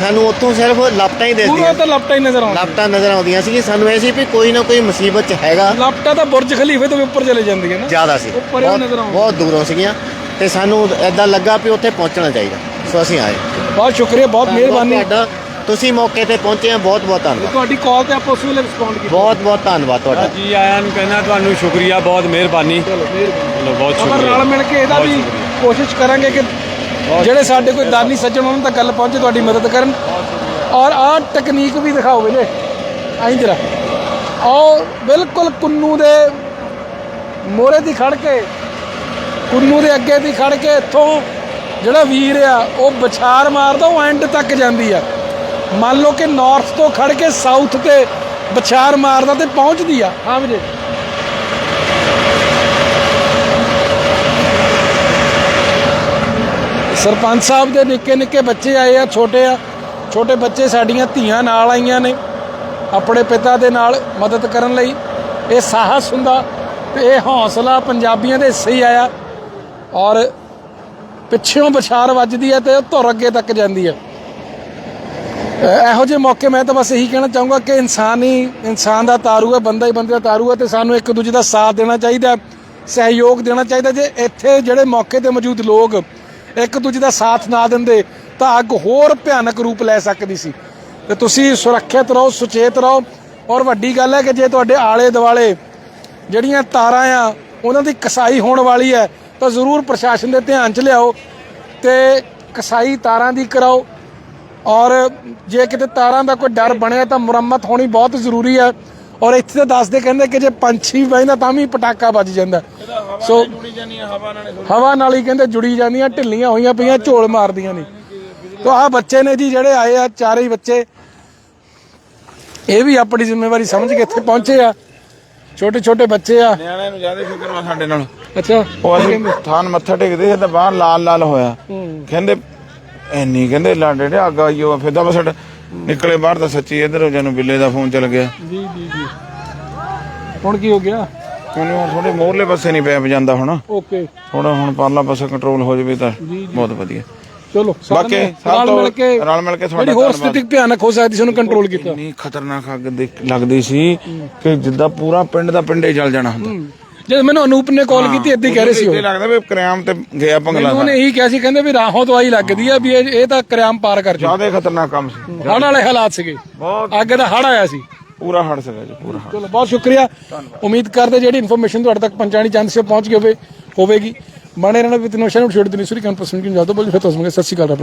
ਸਾਨੂੰ ਉੱਥੋਂ ਸਿਰਫ ਲਪਟਾਂ ਹੀ ਪੂਰਾ ਦਿਸਦੀਆਂ ਤਾਂ ਲਪਟਾ ਹੀ ਨਜ਼ਰ ਆਉਂਦਾ ਲਪਟਾਂ ਨਜ਼ਰ ਆਉਂਦੀਆਂ ਸੀ ਸਾਨੂੰ ਇਹ ਸੀ ਵੀ ਕੋਈ ਨਾ ਕੋਈ ਮੁਸੀਬਤ ਚ ਹੈਗਾ। ਲਪਟਾ ਤਾਂ ਬੁਰਜ ਖਲੀਫੇ ਤੋਂ ਵੀ ਉੱਪਰ ਚਲੇ ਜਾਂਦੀ ਹੈ ਨਾ। ਜ਼ਿਆਦਾ ਸੀ। ਉੱਪਰ ਹੀ ਬਹੁਤ ਨਜ਼ਰ ਆਉਂਦਾ। ਬਹੁਤ ਦੂਰੋਂ ਸੀਗੀਆਂ ਤੇ ਸਾਨੂੰ ਐਦਾਂ ਲੱਗਾ ਵੀ ਉੱਥੇ ਪਹੁੰਚਣਾ ਚਾਹੀਦਾ। ਸੋ ਅਸੀਂ ਆਏ। ਬਹੁਤ ਸ਼ੁਕਰੀਆ ਬਹੁਤ ਮਿਹਰਬਾਨੀ। ਤੁਹਾਡਾ। ਤੁਸੀਂ ਮੌਕੇ ਤੇ ਪਹੁੰਚੇ ਆ ਬਹੁਤ ਬਹੁਤ ਧੰਨਵਾਦ। ਤੁਹਾਡੀ ਕਾਲ ਤੇ ਆਪਾਂ ਉਸ ਵੇਲੇ ਰਿਸਪੌਂਡ ਕੀਤਾ। ਬਹੁਤ ਬਹੁਤ ਧੰਨਵਾਦ ਤੁਹਾਡਾ। ਜੀ ਆਇਆਂ ਨੂੰ ਕਹਿੰਦਾ ਤੁਹਾਨੂੰ ਸ਼ੁਕਰੀਆ ਬਹੁਤ ਮਿਹਰਬਾਨੀ। ਚਲੋ ਮਿਹਰਬਾਨੀ। ਚਲੋ ਬਹੁਤ ਆਪਾਂ ਸ਼ੁਕਰੀਆ। ਰਲ ਮਿਲ ਕੇ ਇਹਦਾ ਵੀ ਕੋਸ਼ਿਸ਼ ਕਰਾਂਗੇ ਕਿ ਜਿਹੜੇ ਸਾਡੇ ਕੋਈ ਦਾਨੀ ਸੱਜਣ ਉਹਨਾਂ ਤੱਕ ਗੱਲ ਪਹੁੰਚੇ, ਤੁਹਾਡੀ ਮਦਦ ਕਰਨ। ਔਰ ਆਹ ਟੈਕਨੀਕ ਵੀ ਦਿਖਾਓ ਵੀਰੇ। ਆਈ ਜਰਾ। ਔਰ ਬਿਲਕੁਲ ਕੁੰਨੂ ਦੇ ਮੋਰੇ ਦੀ ਖੜ ਕੇ, ਕੁੰਨੂ ਦੇ ਅੱਗੇ ਦੀ ਖੜ ਕੇ ਇੱਥੋਂ ਜਿਹੜਾ ਵੀਰ ਆ, ਉਹ ਵਿਚਾਰ ਮਾਰਦਾ, ਉਹ ਐਂਡ ਤੱਕ ਜਾਂਦੀ ਆ। ਮੰਨ ਲਓ ਕਿ ਨਾਰਥ ਤੋਂ ਖੜ ਕੇ ਸਾਊਥ ਤੇ ਵਿਚਾਰ ਮਾਰਦਾ ਤੇ ਪਹੁੰਚਦੀ ਆ। ਹਾਂ ਵੀਰੇ। ਸਰਪੰਚ ਸਾਹਿਬ ਦੇ ਨਿੱਕੇ ਨਿੱਕੇ ਬੱਚੇ ਆਏ ਆ, ਛੋਟੇ ਆ। ਛੋਟੇ ਬੱਚੇ ਸਾਡੀਆਂ ਧੀਆਂ ਨਾਲ ਆਈਆਂ ਨੇ। ਆਪਣੇ ਪਿਤਾ ਦੇ ਨਾਲ ਮਦਦ ਕਰਨ ਲਈ। ਇਹ ਸਾਹਸ ਹੁੰਦਾ ਤੇ ਇਹ ਹੌਸਲਾ ਪੰਜਾਬੀਆਂ ਦੇ ਹਿੱਸੇ ਹੀ ਆਇਆ। ਔਰ ਪਿੱਛੋਂ ਬਛਾਰ ਵੱਜਦੀ ਹੈ ਤੇ ਉਹ ਧੁਰ ਅੱਗੇ ਤੱਕ ਜਾਂਦੀ ਹੈ ਇਹੋ ਜਿਹੇ ਮੌਕੇ ਮੈਂ ਤਾਂ ਬਸ ਇਹੀ ਕਹਿਣਾ ਚਾਹੂੰਗਾ ਕਿ ਇਨਸਾਨ ਹੀ ਇਨਸਾਨ ਦਾ ਤਾਰੂ ਹੈ ਬੰਦਾ ਹੀ ਬੰਦੇ ਦਾ ਤਾਰੂ ਹੈ ਤੇ ਸਾਨੂੰ ਇੱਕ ਦੂਜੇ ਦਾ ਸਾਥ ਦੇਣਾ ਚਾਹੀਦਾ, ਸਹਿਯੋਗ ਦੇਣਾ ਚਾਹੀਦਾ। ਜੇ ਇੱਥੇ ਜਿਹੜੇ ਮੌਕੇ ਤੇ ਮੌਜੂਦ ਲੋਕ ਇੱਕ ਦੂਜੇ ਦਾ ਸਾਥ ਨਾ ਦਿੰਦੇ ਤਾਂ ਅੱਗ ਹੋਰ ਭਿਆਨਕ ਰੂਪ ਲੈ ਸਕਦੀ ਸੀ। ਤੇ ਤੁਸੀਂ ਸੁਰੱਖਿਅਤ ਰਹੋ, ਸੁਚੇਤ ਰਹੋ। ਔਰ ਵੱਡੀ ਗੱਲ ਹੈ ਕਿ ਜੇ ਤੁਹਾਡੇ ਆਲੇ ਦੁਆਲੇ ਜਿਹੜੀਆਂ ਤਾਰਾਂ ਆ, ਉਹਨਾਂ ਦੀ ਕਸਾਈ ਹੋਣ ਵਾਲੀ ਹੈ, ਤਾਂ ਜ਼ਰੂਰ ਪ੍ਰਸ਼ਾਸਨ ਦੇ ਧਿਆਨ 'ਚ ਲਿਆਓ ਤੇ ਕਸਾਈ ਤਾਰਾਂ ਦੀ ਕਰਾਓ। ਔਰ ਜੇ ਕਿਤੇ ਤਾਰਾਂ ਦਾ ਕੋਈ ਡਰ ਬਣਿਆ ਤਾਂ ਮੁਰੰਮਤ ਹੋਣੀ ਬਹੁਤ ਜ਼ਰੂਰੀ ਹੈ। ਔਰ ਇੱਥੇ ਤਾਂ ਦੱਸਦੇ ਕਹਿੰਦੇ ਕਿ ਜੇ ਪੰਛੀ ਬਹਿੰਦਾ ਤਾਂ ਵੀ ਪਟਾਕਾ ਵੱਜ ਜਾਂਦਾ। ਸੋ ਹਵਾ ਨਾਲ ਹੀ ਕਹਿੰਦੇ ਜੁੜੀ ਜਾਂਦੀਆਂ ਢਿੱਲੀਆਂ ਹੋਈਆਂ ਪਈਆਂ ਝੋਲ ਮਾਰਦੀਆਂ ਨੇ। ਤੋ ਆਹ ਬੱਚੇ ਨੇ ਜੀ ਜਿਹੜੇ ਆਏ ਆ ਚਾਰੇ ਹੀ ਬੱਚੇ। ਇਹ ਵੀ ਆਪਣੀ ਜ਼ਿੰਮੇਵਾਰੀ ਸਮਝ ਕੇ ਇੱਥੇ ਪਹੁੰਚੇ ਆ। ਛੋਟੇ ਛੋਟੇ ਬੱਚੇ ਆ। ਨਿਆਣਿਆਂ ਨੂੰ ਜ਼ਿਆਦਾ ਫਿਕਰ ਵਾ ਸਾਡੇ ਨਾਲ। ਅੱਛਾ। ਉਹ ਅਸੀਂ ਥਾਨ ਮੱਥਾ ਟੇਕਦੇ ਸੀ ਤਾਂ ਬਾਹਰ ਲਾਲ ਲਾਲ ਹੋਇਆ। ਕਹਿੰਦੇ ਐਨੀ ਕਹਿੰਦੇ ਲਾਡੇ ਦੇ ਅੱਗ ਆਈ ਉਹ ਫਿਰ ਤਾਂ ਬਸ ਸਾਡਾ ਨਿਕਲੇ ਬਾਹਰ ਤਾਂ ਸੱਚੀ ਇਧਰ ਜਾਨੂੰ ਬਿੱਲੇ ਦਾ ਫੋਨ ਚੱਲ ਗਿਆ। ਜੀ। ਹੁਣ ਕੀ ਹੋ ਗਿਆ? ਹੁਣ ਥੋੜੇ ਮੋਰਲੇ ਪਾਸੇ ਨਹੀਂ ਪੈ ਜਾਂਦਾ ਹੁਣ। ਓਕੇ। ਥੋੜਾ ਹੁਣ ਪਰਲਾ ਪਾਸੇ ਕੰਟਰੋਲ ਹੋ ਜਾਵੇ ਤਾਂ ਬਹੁਤ ਵਧੀਆ। ਚਲੋ ਬਾਕੀ ਸਾਰਿਆਂ ਨੇ ਸਭ ਰਲ ਤੋਂ ਮਿਲ ਕੇ ਰਲ ਮਿਲ ਕੇ ਤੁਹਾਡਾ ਹੋਰ। ਸਥਿਤੀ ਭਿਆਨਕ ਹੋ ਸਕਦੀ ਸੀ ਉਹਨੂੰ ਕੰਟਰੋਲ ਕੀਤਾ। ਇੰਨੀ ਖਤਰਨਾਕ ਅੱਗ ਦੇਖ- ਲੱਗਦੀ ਸੀ ਕਿ ਜਿੱਦਾਂ ਪੂਰਾ ਪਿੰਡ ਦਾ ਪਿੰਡੇ ਜਲ ਜਾਣਾ ਹੁੰਦਾ। ਜਦ ਮੈਨੂੰ ਅਨੂਪ ਨੇ ਕਾਲ ਕੀਤੀ ਕਹਿ ਰਹੇ ਸੀ ਉਹ। ਇਹ ਲੱਗਦਾ ਵੀ ਕਰਿਆਮ ਤੇ ਗਿਆ ਭੰਗਲਾ ਮੈਨੂੰ ਉਹਨੇ ਇਹੀ ਕਿਹਾ ਸੀ ਕਹਿੰਦੇ ਵੀ ਰਾਹੋਂ ਤੋਂ ਆਈ ਲੱਗਦੀ ਆ ਵੀ ਇਹ ਇਹ ਤਾਂ ਕਰਿਆਮ ਪਾਰ ਕਰ ਜਾ ਜ਼ਿਆਦਾ ਖਤਰਨਾਕ ਕੰਮ ਸੀ। ਹੜ ਵਾਲੇ ਹਾਲਾਤ ਸੀਗੇ। ਅੱਗ ਦਾ ਹੜ ਆਇਆ ਸੀ। ਪੂਰਾ ਹੜ ਸਕਾ ਜੀ ਪੂਰਾ ਚਲੋ ਬਹੁਤ ਸ਼ੁਕਰੀਆ। ਉਮੀਦ ਕਰਦੇ ਜਿਹੜੀ ਇਨਫੋਰਮੇਸ਼ਨ ਤੁਹਾਡੇ ਤੱਕ ਪਹੁੰਚਾਣੀ ਚਾਹੁੰਦੇ ਸੀ ਉਹ ਪਹੁੰਚ ਗਈ ਹੋਵੇ ਹੋਵੇਗੀ। ਬਣੇ ਰਹਿਣਾ ਵਿਦ ਨੋਸ਼ਨ ਛੋੜ ਦਿਨੀ ਸੂਰੀ ਕੈਂਪਸ ਨੂੰ ਜਦੋਂ ਬੋਲ ਫਿਰ ਤੋਂ ਸਤਿ ਸ਼੍ਰੀ ਅਕਾਲ